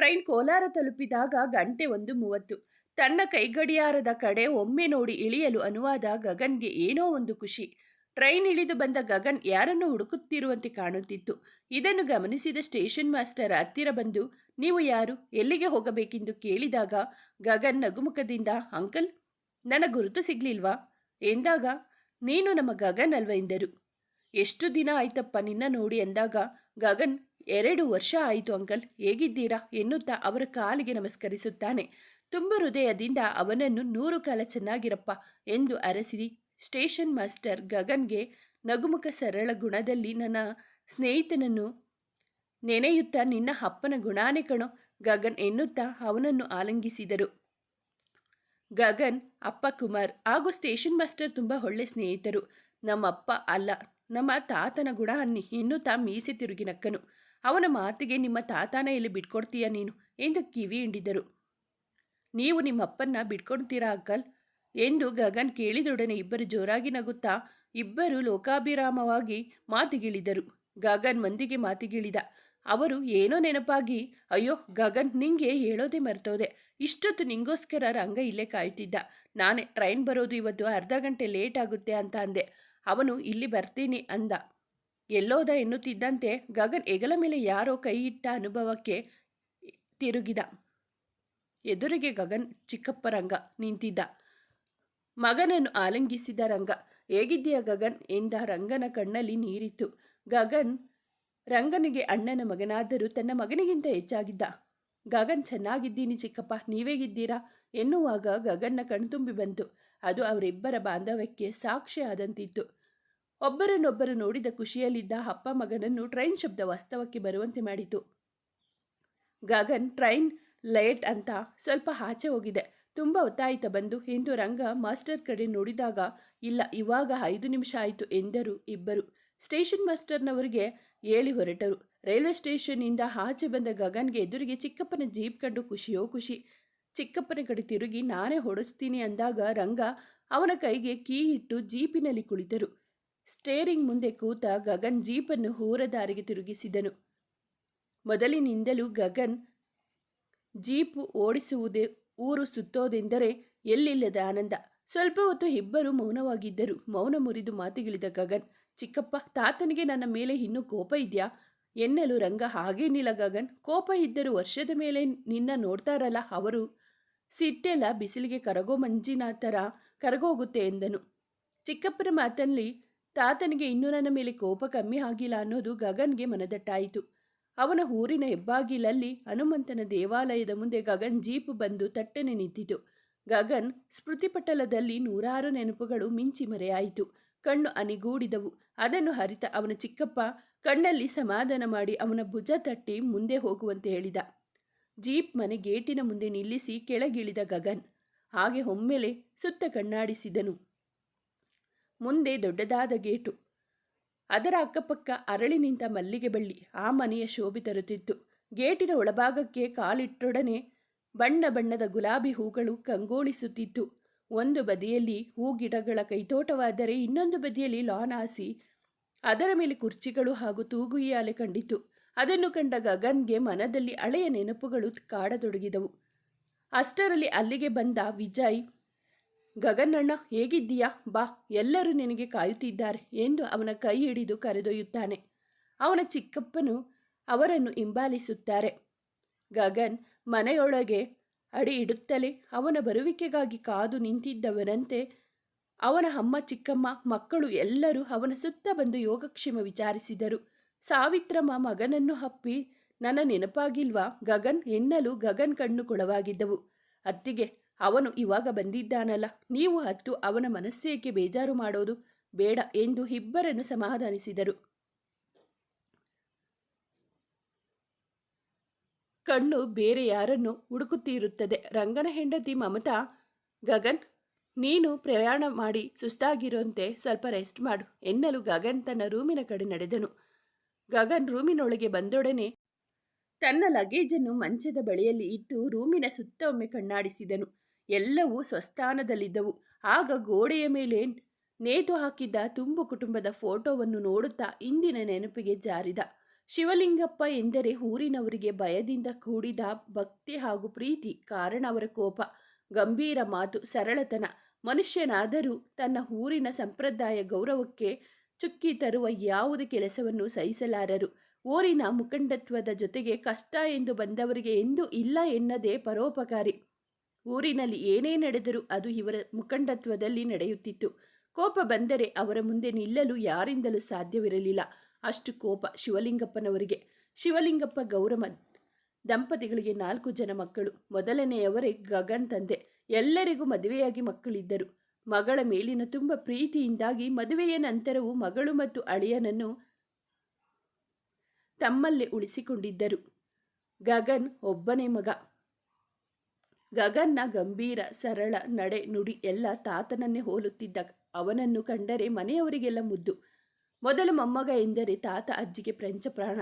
Train Kolar ತಲುಪಿದಾಗ ಗಂಟೆ ಒಂದು ಮೂವತ್ತು. ತನ್ನ ಕೈಗಡಿಯಾರದ ಕಡೆ ಒಮ್ಮೆ ನೋಡಿ ಇಳಿಯಲು ಅನುವಾದ ಗಗನ್ಗೆ ಏನೋ ಒಂದು ಖುಷಿ. ಟ್ರೈನ್ ಇಳಿದು ಬಂದ ಗಗನ್ ಯಾರನ್ನು ಹುಡುಕುತ್ತಿರುವಂತೆ ಕಾಣುತ್ತಿತ್ತು. ಇದನ್ನು ಗಮನಿಸಿದ ಸ್ಟೇಷನ್ ಮಾಸ್ಟರ್ ಹತ್ತಿರ ಬಂದು, ನೀವು ಯಾರು? ಎಲ್ಲಿಗೆ ಹೋಗಬೇಕೆಂದು ಕೇಳಿದಾಗ ಗಗನ್ ನಗುಮುಖದಿಂದ, ಅಂಕಲ್ ನನ್ನ ಗುರುತು ಸಿಗ್ಲಿಲ್ವಾ? ಎಂದಾಗ, ನೀನು ನಮ್ಮ ಗಗನ್ ಅಲ್ವ? ಎಂದರು. ಎಷ್ಟು ದಿನ ಆಯ್ತಪ್ಪ ನಿನ್ನ ನೋಡಿ? ಎಂದಾಗ ಗಗನ್ ಎರಡು ವರ್ಷ ಆಯಿತು ಅಂಕಲ್, ಹೇಗಿದ್ದೀರಾ? ಎನ್ನುತ್ತಾ ಅವರ ಕಾಲಿಗೆ ನಮಸ್ಕರಿಸುತ್ತಾನೆ. ತುಂಬ ಹೃದಯದಿಂದ ಅವನನ್ನು ನೂರು ಕಾಲ ಚೆನ್ನಾಗಿರಪ್ಪ ಎಂದು ಅರಸಿದಿ. ಸ್ಟೇಷನ್ ಮಾಸ್ಟರ್ ಗಗನ್ಗೆ ನಗುಮುಖ ಸರಳ ಗುಣದಲ್ಲಿ ನನ್ನ ಸ್ನೇಹಿತನನ್ನು ನೆನೆಯುತ್ತಾ ನಿನ್ನ ಅಪ್ಪನ ಗುಣಾನೇ ಕಣೋ, ಗಗನ್ ಎನ್ನುತ್ತಾ ಅವನನ್ನು ಆಲಂಗಿಸಿದರು. ಗಗನ್, ಅಪ್ಪ ಕುಮಾರ್ ಹಾಗೂ ಸ್ಟೇಷನ್ ಮಾಸ್ಟರ್ ತುಂಬ ಒಳ್ಳೆ ಸ್ನೇಹಿತರು. ನಮ್ಮಪ್ಪ ಅಲ್ಲ, ನಮ್ಮ ತಾತನ ಗುಣ ಅನ್ನಿ ಎನ್ನುತ್ತಾ ಮೀಸೆ ತಿರುಗಿ ನಕ್ಕನು. ಅವನ ಮಾತಿಗೆ ನಿಮ್ಮ ತಾತನ ಇಲ್ಲಿ ಬಿಟ್ಕೊಡ್ತೀಯ ನೀನು ಎಂದು ಕಿವಿ ಹಿಂಡಿದರು. ನೀವು ನಿಮ್ಮಪ್ಪನ್ನ ಬಿಟ್ಕೊಡ್ತೀರಾ ಅಂಕಲ್? ಎಂದು ಗಗನ್ ಕೇಳಿದೊಡನೆ ಇಬ್ಬರು ಜೋರಾಗಿ ನಗುತ್ತಾ ಇಬ್ಬರು ಲೋಕಾಭಿರಾಮವಾಗಿ ಮಾತಿಗಿಳಿದರು. ಗಗನ್ ಮಂದಿಗೆ ಮಾತಿಗಿಳಿದ. ಅವರು, ಏನೋ ನೆನಪಾಗಿ. ಅಯ್ಯೋ, ಗಗನ್ ನಿಂಗೆ ಹೇಳೋದೇ ಮರ್ತೋದೆ. ಇಷ್ಟೊತ್ತು ನಿಂಗೋಸ್ಕರ ರಂಗ ಇಲ್ಲೇ ಕಾಯ್ತಿದ್ದ. ನಾನೇ ಟ್ರೈನ್ ಬರೋದು ಇವತ್ತು ಅರ್ಧ ಗಂಟೆ ಲೇಟ್ ಆಗುತ್ತೆ ಅಂತ ಅಂದೆ. ಅವನು, ಇಲ್ಲಿ ಬರ್ತೀನಿ ಅಂದ. ಎಲ್ಲೋದ ಎನ್ನುತ್ತಿದ್ದಂತೆ ಗಗನ್ ಹೆಗಲ ಮೇಲೆ ಯಾರೋ ಕೈ ಇಟ್ಟ ಅನುಭವಕ್ಕೆ ತಿರುಗಿದ. ಎದುರಿಗೆ ಗಗನ್ ಚಿಕ್ಕಪ್ಪ ರಂಗ ನಿಂತಿದ್ದ. ಮಗನನ್ನು ಆಲಂಗಿಸಿದ ರಂಗ. ಹೇಗಿದ್ದೀಯ ಗಗನ್ ಎಂದ ರಂಗನ ಕಣ್ಣಲ್ಲಿ ನೀರಿತ್ತು. ಗಗನ್ ರಂಗನಿಗೆ ಅಣ್ಣನ ಮಗನಾದರೂ ತನ್ನ ಮಗನಿಗಿಂತ ಹೆಚ್ಚಾಗಿದ್ದ. ಗಗನ್ ಚೆನ್ನಾಗಿದ್ದೀನಿ ಚಿಕ್ಕಪ್ಪ, ನೀವೇಗಿದ್ದೀರಾ ಎನ್ನುವಾಗ ಗಗನ್ನ ಕಣ್ತುಂಬಿ ಬಂತು. ಅದು ಅವರಿಬ್ಬರ ಬಾಂಧವ್ಯಕ್ಕೆ ಸಾಕ್ಷಿ ಆದಂತಿತ್ತು. ಒಬ್ಬರನ್ನೊಬ್ಬರು ನೋಡಿದ ಖುಷಿಯಲ್ಲಿದ್ದ ಅಪ್ಪ ಮಗನನ್ನು ಟ್ರೈನ್ ಶಬ್ದ ವಾಸ್ತವಕ್ಕೆ ಬರುವಂತೆ ಮಾಡಿತು. ಗಗನ್, ಟ್ರೈನ್ ಲೇಟ್ ಅಂತ ಸ್ವಲ್ಪ ಆಚೆ ಹೋಗಿದೆ. ತುಂಬ ಒತ್ತಾಯಿತ ಬಂದು? ಎಂದು ರಂಗ ಮಾಸ್ಟರ್ ಕಡೆ ನೋಡಿದಾಗ, ಇಲ್ಲ, ಇವಾಗ ಐದು ನಿಮಿಷ ಆಯಿತು, ಎಂದರು ಇಬ್ಬರು. ಸ್ಟೇಷನ್ ಮಾಸ್ಟರ್ನವರಿಗೆ ಹೇಳಿ ಹೊರಟರು. ರೈಲ್ವೆ ಸ್ಟೇಷನ್ನಿಂದ ಆಚೆ ಬಂದ ಗಗನ್ಗೆ ಎದುರಿಗೆ ಚಿಕ್ಕಪ್ಪನ ಜೀಪ್ ಕಂಡು ಖುಷಿಯೋ ಖುಷಿ. ಚಿಕ್ಕಪ್ಪನ ಕಡೆ ತಿರುಗಿ, ನಾನೇ ಹೊಡೆಸ್ತೀನಿ ಅಂದಾಗ ರಂಗ ಅವನ ಕೈಗೆ ಕೀ ಇಟ್ಟು ಜೀಪಿನಲ್ಲಿ ಕುಳಿತರು. ಸ್ಟೇರಿಂಗ್ ಮುಂದೆ ಕೂತ ಗಗನ್ ಜೀಪನ್ನು ಹೂರ ದಾರಿಗೆ ತಿರುಗಿಸಿದನು. ಮೊದಲಿನಿಂದಲೂ ಗಗನ್ ಜೀಪು ಓಡಿಸುವುದೇ ಊರು ಸುತ್ತೋದೆಂದರೆ ಎಲ್ಲಿಲ್ಲದ ಆನಂದ. ಸ್ವಲ್ಪ ಹೊತ್ತು ಇಬ್ಬರು ಮೌನವಾಗಿದ್ದರು. ಮೌನ ಮುರಿದು ಮಾತಿಗಿಳಿದ ಗಗನ್, ಚಿಕ್ಕಪ್ಪ, ತಾತನಿಗೆ ನನ್ನ ಮೇಲೆ ಇನ್ನೂ ಕೋಪ ಇದೆಯಾ? ಎನ್ನಲು ರಂಗ ಹಾಗೇನಿಲ್ಲ ಗಗನ್. ಕೋಪ ಇದ್ದರೂ ವರ್ಷದ ಮೇಲೆ ನಿನ್ನ ನೋಡ್ತಾರಲ್ಲ ಅವರು. ಸಿಟ್ಟೆಲ್ಲ ಬಿಸಿಲಿಗೆ ಕರಗೋ ಮಂಜಿನ ಥರ ಕರಗೋಗುತ್ತೆ ಎಂದನು. ಚಿಕ್ಕಪ್ಪನ ಮಾತಲ್ಲಿ ತಾತನಿಗೆ ಇನ್ನೂ ನನ್ನ ಮೇಲೆ ಕೋಪ ಕಮ್ಮಿ ಆಗಿಲ್ಲ ಅನ್ನೋದು ಗಗನ್ಗೆ ಮನದಟ್ಟಾಯಿತು. ಅವನ ಊರಿನ ಹೆಬ್ಬಾಗಿಲಲ್ಲಿ ಹನುಮಂತನ ದೇವಾಲಯದ ಮುಂದೆ ಗಗನ್ ಜೀಪ್ ಬಂದು ತಟ್ಟನೆ ನಿಂತಿತು. ಗಗನ್ ಸ್ಮೃತಿಪಟಲದಲ್ಲಿ ನೂರಾರು ನೆನಪುಗಳು ಮಿಂಚಿ ಮರೆಯಾಯಿತು. ಕಣ್ಣು ಅನಿಗೂಡಿದವು. ಅದನ್ನು ಹರಿತ ಅವನ ಚಿಕ್ಕಪ್ಪ ಕಣ್ಣಲ್ಲಿ ಸಮಾಧಾನ ಮಾಡಿ ಅವನ ಭುಜ ತಟ್ಟಿ ಮುಂದೆ ಹೋಗುವಂತೆ ಹೇಳಿದ. ಜೀಪ್ ಮನೆ ಗೇಟಿನ ಮುಂದೆ ನಿಲ್ಲಿಸಿ ಕೆಳಗಿಳಿದ ಗಗನ್. ಹಾಗೆ ಒಮ್ಮೆಲೆ ಸುತ್ತ ಕಣ್ಣಾಡಿಸಿದನು. ಮುಂದೆ ದೊಡ್ಡದಾದ ಗೇಟು. ಅದರ ಅಕ್ಕಪಕ್ಕ ಅರಳಿನಿಂದ ಮಲ್ಲಿಗೆ ಬಳ್ಳಿ ಆ ಮನೆಯ ಶೋಭೆ ತರುತ್ತಿತ್ತು. ಗೇಟಿನ ಒಳಭಾಗಕ್ಕೆ ಕಾಲಿಟ್ಟೊಡನೆ ಬಣ್ಣ ಬಣ್ಣದ ಗುಲಾಬಿ ಹೂಗಳು ಕಂಗೋಳಿಸುತ್ತಿತ್ತು ಒಂದು ಬದಿಯಲ್ಲಿ ಹೂ ಗಿಡಗಳ ಕೈತೋಟವಾದರೆ ಇನ್ನೊಂದು ಬದಿಯಲ್ಲಿ ಲಾನ್ ಹಾಸಿ ಅದರ ಮೇಲೆ ಕುರ್ಚಿಗಳು ಹಾಗೂ ತೂಗುಯ್ಯಾಲೆ ಕಂಡಿತು ಅದನ್ನು ಕಂಡ ಗಗನ್ಗೆ ಮನದಲ್ಲಿ ಹಳೆಯ ನೆನಪುಗಳು ಕಾಡತೊಡಗಿದವು. ಅಷ್ಟರಲ್ಲಿ ಅಲ್ಲಿಗೆ ಬಂದ ವಿಜಯ್ ಗಗನಣ್ಣ, ಹೇಗಿದ್ದೀಯಾ? ಬಾ, ಎಲ್ಲರೂ ನಿನಗೆ ಕಾಯುತ್ತಿದ್ದಾರೆ ಎಂದು ಅವನ ಕೈ ಹಿಡಿದು ಕರೆದೊಯ್ಯುತ್ತಾನೆ. ಅವನ ಚಿಕ್ಕಪ್ಪನು ಅವರನ್ನು ಹಿಂಬಾಲಿಸುತ್ತಾರೆ. ಗಗನ್ ಮನೆಯೊಳಗೆ ಅಡಿ ಇಡುತ್ತಲೇ ಅವನ ಬರುವಿಕೆಗಾಗಿ ಕಾದು ನಿಂತಿದ್ದವನಂತೆ ಅವನ ಅಮ್ಮ, ಚಿಕ್ಕಮ್ಮ, ಮಕ್ಕಳು ಎಲ್ಲರೂ ಅವನ ಸುತ್ತ ಬಂದು ಯೋಗಕ್ಷೇಮ ವಿಚಾರಿಸಿದರು. ಸಾವಿತ್ರಮ್ಮ ಮಗನನ್ನು ಹಪ್ಪಿ ನನ್ನ ನೆನಪಾಗಿಲ್ವಾ? ಗಗನ್ ಎನ್ನಲು ಗಗನ್ ಕಣ್ಣು ಕೊಳವಾಗಿದ್ದವು ಅತ್ತಿಗೆ ಅವನು ಇವಾಗ ಬಂದಿದ್ದಾನಲ್ಲ, ನೀವು ಹತ್ತು ಅವನ ಮನಸ್ಸೇಕೆ ಬೇಜಾರು ಮಾಡೋದು? ಬೇಡ ಎಂದು ಇಬ್ಬರನ್ನು ಸಮಾಧಾನಿಸಿದರು. ಕಣ್ಣು ಬೇರೆ ಯಾರನ್ನು ಹುಡುಕುತ್ತಿರುತ್ತದೆ. ರಂಗನ ಹೆಂಡತಿ ಮಮತಾ, ಗಗನ್, ನೀನು ಪ್ರಯಾಣ ಮಾಡಿ ಸುಸ್ತಾಗಿರುವಂತೆ ಸ್ವಲ್ಪ ರೆಸ್ಟ್ ಮಾಡು, ಎನ್ನಲು ಗಗನ್ ತನ್ನ ರೂಮಿನ ಕಡೆ ನಡೆದನು. ಗಗನ್ ರೂಮಿನೊಳಗೆ ಬಂದೊಡನೆ ತನ್ನ ಲಗೇಜನ್ನು ಮಂಚದ ಬಳಿಯಲ್ಲಿ ಇಟ್ಟು ರೂಮಿನ ಸುತ್ತ ಒಮ್ಮೆ ಕಣ್ಣಾಡಿಸಿದನು. ಎಲ್ಲವೂ ಸ್ವಸ್ಥಾನದಲ್ಲಿದ್ದವು. ಆಗ ಗೋಡೆಯ ಮೇಲೆ ನೇತು ಹಾಕಿದ್ದ ತುಂಬು ಕುಟುಂಬದ ಫೋಟೋವನ್ನು ನೋಡುತ್ತಾ ಇಂದಿನ ನೆನಪಿಗೆ ಜಾರಿದ. ಶಿವಲಿಂಗಪ್ಪ ಎಂದರೆ ಊರಿನವರಿಗೆ ಭಯದಿಂದ ಕೂಡಿದ ಭಕ್ತಿ ಹಾಗೂ ಪ್ರೀತಿ ಕಾರಣ ಅವರ ಕೋಪ. ಗಂಭೀರ ಮಾತು, ಸರಳತನ. ಮನುಷ್ಯನಾದರೂ ತನ್ನ ಊರಿನ ಸಂಪ್ರದಾಯ ಗೌರವಕ್ಕೆ ಚುಕ್ಕಿ ತರುವ ಯಾವುದೇ ಕೆಲಸವನ್ನು ಸಹಿಸಲಾರರು. ಊರಿನ ಮುಖಂಡತ್ವದ ಜೊತೆಗೆ ಕಷ್ಟ ಎಂದು ಬಂದವರಿಗೆ ಎಂದೂ ಇಲ್ಲ ಎನ್ನದೇ ಪರೋಪಕಾರಿ. ಊರಿನಲ್ಲಿ ಏನೇ ನಡೆದರೂ ಅದು ಇವರ ಮುಖಂಡತ್ವದಲ್ಲಿ ನಡೆಯುತ್ತಿತ್ತು. ಕೋಪ ಬಂದರೆ ಅವರ ಮುಂದೆ ನಿಲ್ಲಲು ಯಾರಿಂದಲೂ ಸಾಧ್ಯವಿರಲಿಲ್ಲ. ಅಷ್ಟು ಕೋಪ ಶಿವಲಿಂಗಪ್ಪನವರಿಗೆ. ಶಿವಲಿಂಗಪ್ಪ ಗೌರವ ದಂಪತಿಗಳಿಗೆ ನಾಲ್ಕು ಜನ ಮಕ್ಕಳು. ಮೊದಲನೆಯವರೇ ಗಗನ್ ತಂದೆ. ಎಲ್ಲರಿಗೂ ಮದುವೆಯಾಗಿ ಮಕ್ಕಳಿದ್ದರು. ಮಗಳ ಮೇಲಿನ ತುಂಬ ಪ್ರೀತಿಯಿಂದಾಗಿ ಮದುವೆಯ ನಂತರವೂ ಮಗಳು ಮತ್ತು ಅಳಿಯನನ್ನು ತಮ್ಮಲ್ಲೇ ಉಳಿಸಿಕೊಂಡಿದ್ದರು. ಗಗನ್ ಒಬ್ಬನೇ ಮಗ. ಗಗನ್ನ ಗಂಭೀರ, ಸರಳ ನಡೆ ನುಡಿ ಎಲ್ಲ ತಾತನನ್ನೇ ಹೋಲುತ್ತಿದ್ದ. ಅವನನ್ನು ಕಂಡರೆ ಮನೆಯವರಿಗೆಲ್ಲ ಮುದ್ದು. ಮೊದಲು ಮೊಮ್ಮಗ ಎಂದರೆ ತಾತ ಅಜ್ಜಿಗೆ ಪ್ರಂಚ ಪ್ರಾಣ.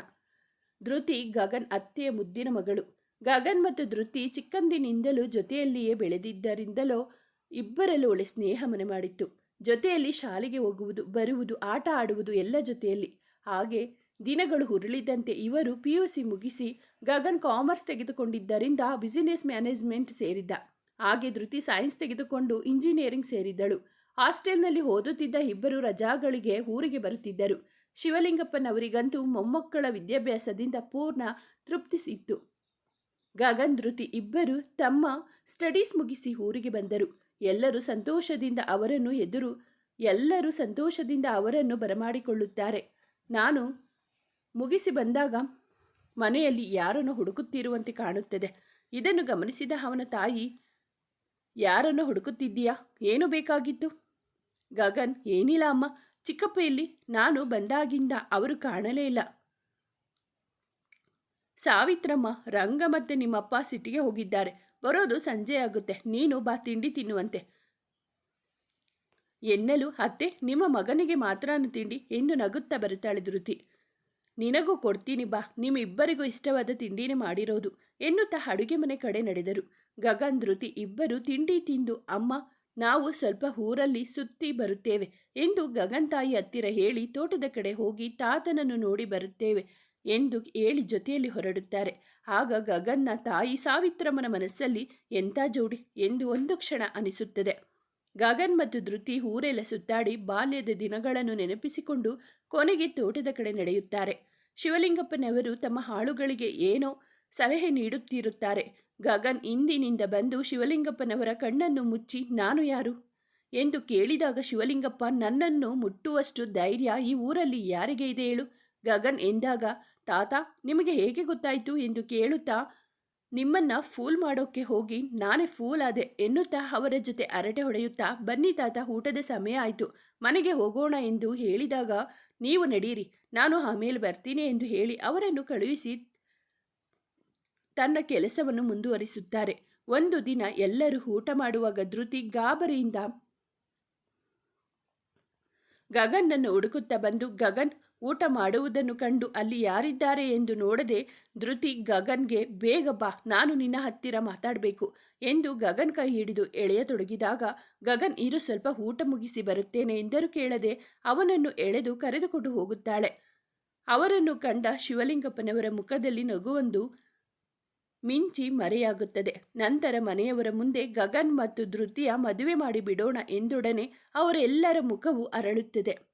ಧೃತಿ ಗಗನ್ ಅತ್ತೆಯ ಮುದ್ದಿನ ಮಗಳು. ಗಗನ್ ಮತ್ತು ಧೃತಿ ಚಿಕ್ಕಂದಿನಿಂದಲೂ ಜೊತೆಯಲ್ಲಿಯೇ ಬೆಳೆದಿದ್ದರಿಂದಲೋ ಇಬ್ಬರಲ್ಲೂ ಒಳ್ಳೆ ಸ್ನೇಹ ಮನೆ ಮಾಡಿತ್ತು. ಜೊತೆಯಲ್ಲಿ ಶಾಲೆಗೆ ಹೋಗುವುದು, ಬರುವುದು, ಆಟ ಆಡುವುದು ಎಲ್ಲ ಜೊತೆಯಲ್ಲಿ. ಹಾಗೆ ದಿನಗಳು ಹುರುಳಿದಂತೆ ಇವರು ಪಿ ಯು ಸಿ ಮುಗಿಸಿ ಗಗನ್ ಕಾಮರ್ಸ್ ತೆಗೆದುಕೊಂಡಿದ್ದರಿಂದ ಬಿಸಿನೆಸ್ ಮ್ಯಾನೇಜ್ಮೆಂಟ್ ಸೇರಿದ್ದ. ಹಾಗೆ ಧೃತಿ ಸೈನ್ಸ್ ತೆಗೆದುಕೊಂಡು ಇಂಜಿನಿಯರಿಂಗ್ ಸೇರಿದ್ದಳು. ಹಾಸ್ಟೆಲ್ನಲ್ಲಿ ಓದುತ್ತಿದ್ದ ಇಬ್ಬರು ರಜಾಗಳಿಗೆ ಊರಿಗೆ ಬರುತ್ತಿದ್ದರು. ಶಿವಲಿಂಗಪ್ಪನವರಿಗಂತೂ ಮೊಮ್ಮಕ್ಕಳ ವಿದ್ಯಾಭ್ಯಾಸದಿಂದ ಪೂರ್ಣ ತೃಪ್ತಿ ಸಿಕ್ತು ಗಗನ್, ಧೃತಿ ಇಬ್ಬರು ತಮ್ಮ ಸ್ಟಡೀಸ್ ಮುಗಿಸಿ ಊರಿಗೆ ಬಂದರು. ಎಲ್ಲರೂ ಸಂತೋಷದಿಂದ ಅವರನ್ನು ಎದುರು, ಎಲ್ಲರೂ ಸಂತೋಷದಿಂದ ಅವರನ್ನು ಬರಮಾಡಿಕೊಳ್ಳುತ್ತಾರೆ. ನಾನು ಮುಗಿಸಿ ಬಂದಾಗ ಮನೆಯಲ್ಲಿ ಯಾರನ್ನು ಹುಡುಕುತ್ತಿರುವಂತೆ ಕಾಣುತ್ತದೆ? ಇದನ್ನು ಗಮನಿಸಿದ ಅವನ ತಾಯಿ, ಯಾರನ್ನು ಹುಡುಕುತ್ತಿದ್ದೀಯಾ? ಏನು ಬೇಕಾಗಿತ್ತು? ಗಗನ್, ಏನಿಲ್ಲ ಅಮ್ಮ. ಚಿಕ್ಕಪ್ಪ ಇಲ್ಲಿ. ನಾನು ಬಂದಾಗಿಂದ ಅವರು ಕಾಣಲೇ ಇಲ್ಲ. ಸಾವಿತ್ರಮ್ಮ, ರಂಗ ಮತ್ತೆ ನಿಮ್ಮಪ್ಪ ಸಿಟಿಗೆ ಹೋಗಿದ್ದಾರೆ. ಬರೋದು ಸಂಜೆ ಆಗುತ್ತೆ. ನೀನು ಬಾ, ತಿಂಡಿ ತಿನ್ನುವಂತೆ. ಎನ್ನಲು? ಅತ್ತೆ, ನಿಮ್ಮ ಮಗನಿಗೆ ಮಾತ್ರ ತಿಂಡಿ. ಎಂದು ನಗುತ್ತಾ ಬರುತ್ತಾಳೆ ಧೃತಿ. ನಿನಗೂ ಕೊಡ್ತೀನಿ ಬಾ. ನಿಮ್ಮಿಬ್ಬರಿಗೂ ಇಷ್ಟವಾದ ತಿಂಡಿನೇ ಮಾಡಿರೋದು. ಎನ್ನುತ್ತಾ ಅಡುಗೆ ಮನೆ ಕಡೆ ನಡೆದರು. ಗಗನ್, ಧೃತಿ ಇಬ್ಬರು ತಿಂಡಿ ತಿಂದು, ಅಮ್ಮ, ನಾವು ಸ್ವಲ್ಪ ಊರಲ್ಲಿ ಸುತ್ತಿ ಬರುತ್ತೇವೆ ಎಂದು ಗಗನ್ ತಾಯಿ ಹತ್ತಿರ ಹೇಳಿ ತೋಟದ ಕಡೆ ಹೋಗಿ ತಾತನನ್ನು ನೋಡಿ ಬರುತ್ತೇವೆ ಎಂದು ಹೇಳಿ ಜೊತೆಯಲ್ಲಿ ಹೊರಡುತ್ತಾರೆ. ಆಗ ಗಗನ್ನ ತಾಯಿ ಸಾವಿತ್ರಮ್ಮನ ಮನಸ್ಸಲ್ಲಿ ಎಂಥ ಜೋಡಿ? ಎಂದು ಒಂದು ಕ್ಷಣ ಅನಿಸುತ್ತದೆ. ಗಗನ್ ಮತ್ತು ಧೃತಿ ಊರೆಲ್ಲ ಸುತ್ತಾಡಿ ಬಾಲ್ಯದ ದಿನಗಳನ್ನು ನೆನಪಿಸಿಕೊಂಡು ಕೊನೆಗೆ ತೋಟದ ಕಡೆ ನಡೆಯುತ್ತಾರೆ. ಶಿವಲಿಂಗಪ್ಪನವರು ತಮ್ಮ ಹಾಳುಗಳಿಗೆ ಏನೋ ಸಲಹೆ ನೀಡುತ್ತಿರುತ್ತಾರೆ. ಗಗನ್ ಇಂದಿನಿಂದ ಬಂದು ಶಿವಲಿಂಗಪ್ಪನವರ ಕಣ್ಣನ್ನು ಮುಚ್ಚಿ, ನಾನು ಯಾರು? ಎಂದು ಕೇಳಿದಾಗ ಶಿವಲಿಂಗಪ್ಪ, ನನ್ನನ್ನು ಮುಟ್ಟುವಷ್ಟು ಧೈರ್ಯ ಈ ಊರಲ್ಲಿ ಯಾರಿಗೆ ಇದೆ ಹೇಳು? ಗಗನ್ ಎಂದಾಗ, ತಾತ, ನಿಮಗೆ ಹೇಗೆ ಗೊತ್ತಾಯಿತು? ಎಂದು ಕೇಳುತ್ತಾ ನಿಮ್ಮನ್ನ ಫೂಲ್ ಮಾಡೋಕ್ಕೆ ಹೋಗಿ ನಾನೇ ಫೂಲ್ ಆದೆ ಎನ್ನುತ್ತಾ ಅವರ ಜೊತೆ ಅರಟೆ ಹೊಡೆಯುತ್ತಾ, ಬನ್ನಿ ತಾತ, ಊಟದ ಸಮಯ ಆಯಿತು. ಮನೆಗೆ ಹೋಗೋಣ ಎಂದು ಹೇಳಿದಾಗ, ನೀವು ನಡೀರಿ, ನಾನು ಆಮೇಲೆ ಬರ್ತೀನಿ ಎಂದು ಹೇಳಿ ಅವರನ್ನು ಕಳುಹಿಸಿ ತನ್ನ ಕೆಲಸವನ್ನು ಮುಂದುವರಿಸುತ್ತಾರೆ. ಒಂದು ದಿನ ಎಲ್ಲರೂ ಊಟ ಮಾಡುವಾಗ ಧೃತಿ ಗಾಬರಿಯಿಂದ ಗಗನ್ನನ್ನು ಹುಡುಕುತ್ತಾ ಬಂದು, ಗಗನ್ ಊಟ ಮಾಡುವುದನ್ನು ಕಂಡು ಅಲ್ಲಿ ಯಾರಿದ್ದಾರೆ ಎಂದು ನೋಡದೆ ಧೃತಿ ಗಗನ್ಗೆ, ಬೇಗ ಬಾ, ನಾನು ನಿನ್ನ ಹತ್ತಿರ ಮಾತಾಡಬೇಕು ಎಂದು ಗಗನ್ ಕೈ ಹಿಡಿದು ಎಳೆಯತೊಡಗಿದಾಗ, ಗಗನ್ ಇರು ಸ್ವಲ್ಪ ಊಟ ಮುಗಿಸಿ ಬರುತ್ತೇನೆ ಎಂದರೂ ಕೇಳದೆ ಅವನನ್ನು ಎಳೆದು ಕರೆದುಕೊಂಡು ಹೋಗುತ್ತಾಳೆ. ಅವರನ್ನು ಕಂಡ ಶಿವಲಿಂಗಪ್ಪನವರ ಮುಖದಲ್ಲಿ ನಗುವೊಂದು ಮಿಂಚಿ ಮರೆಯಾಗುತ್ತದೆ. ನಂತರ ಮನೆಯವರ ಮುಂದೆ ಗಗನ್ ಮತ್ತು ಧೃತಿಯ ಮದುವೆ ಮಾಡಿ ಬಿಡೋಣ ಎಂದೊಡನೆ ಅವರೆಲ್ಲರ ಮುಖವು ಅರಳುತ್ತದೆ.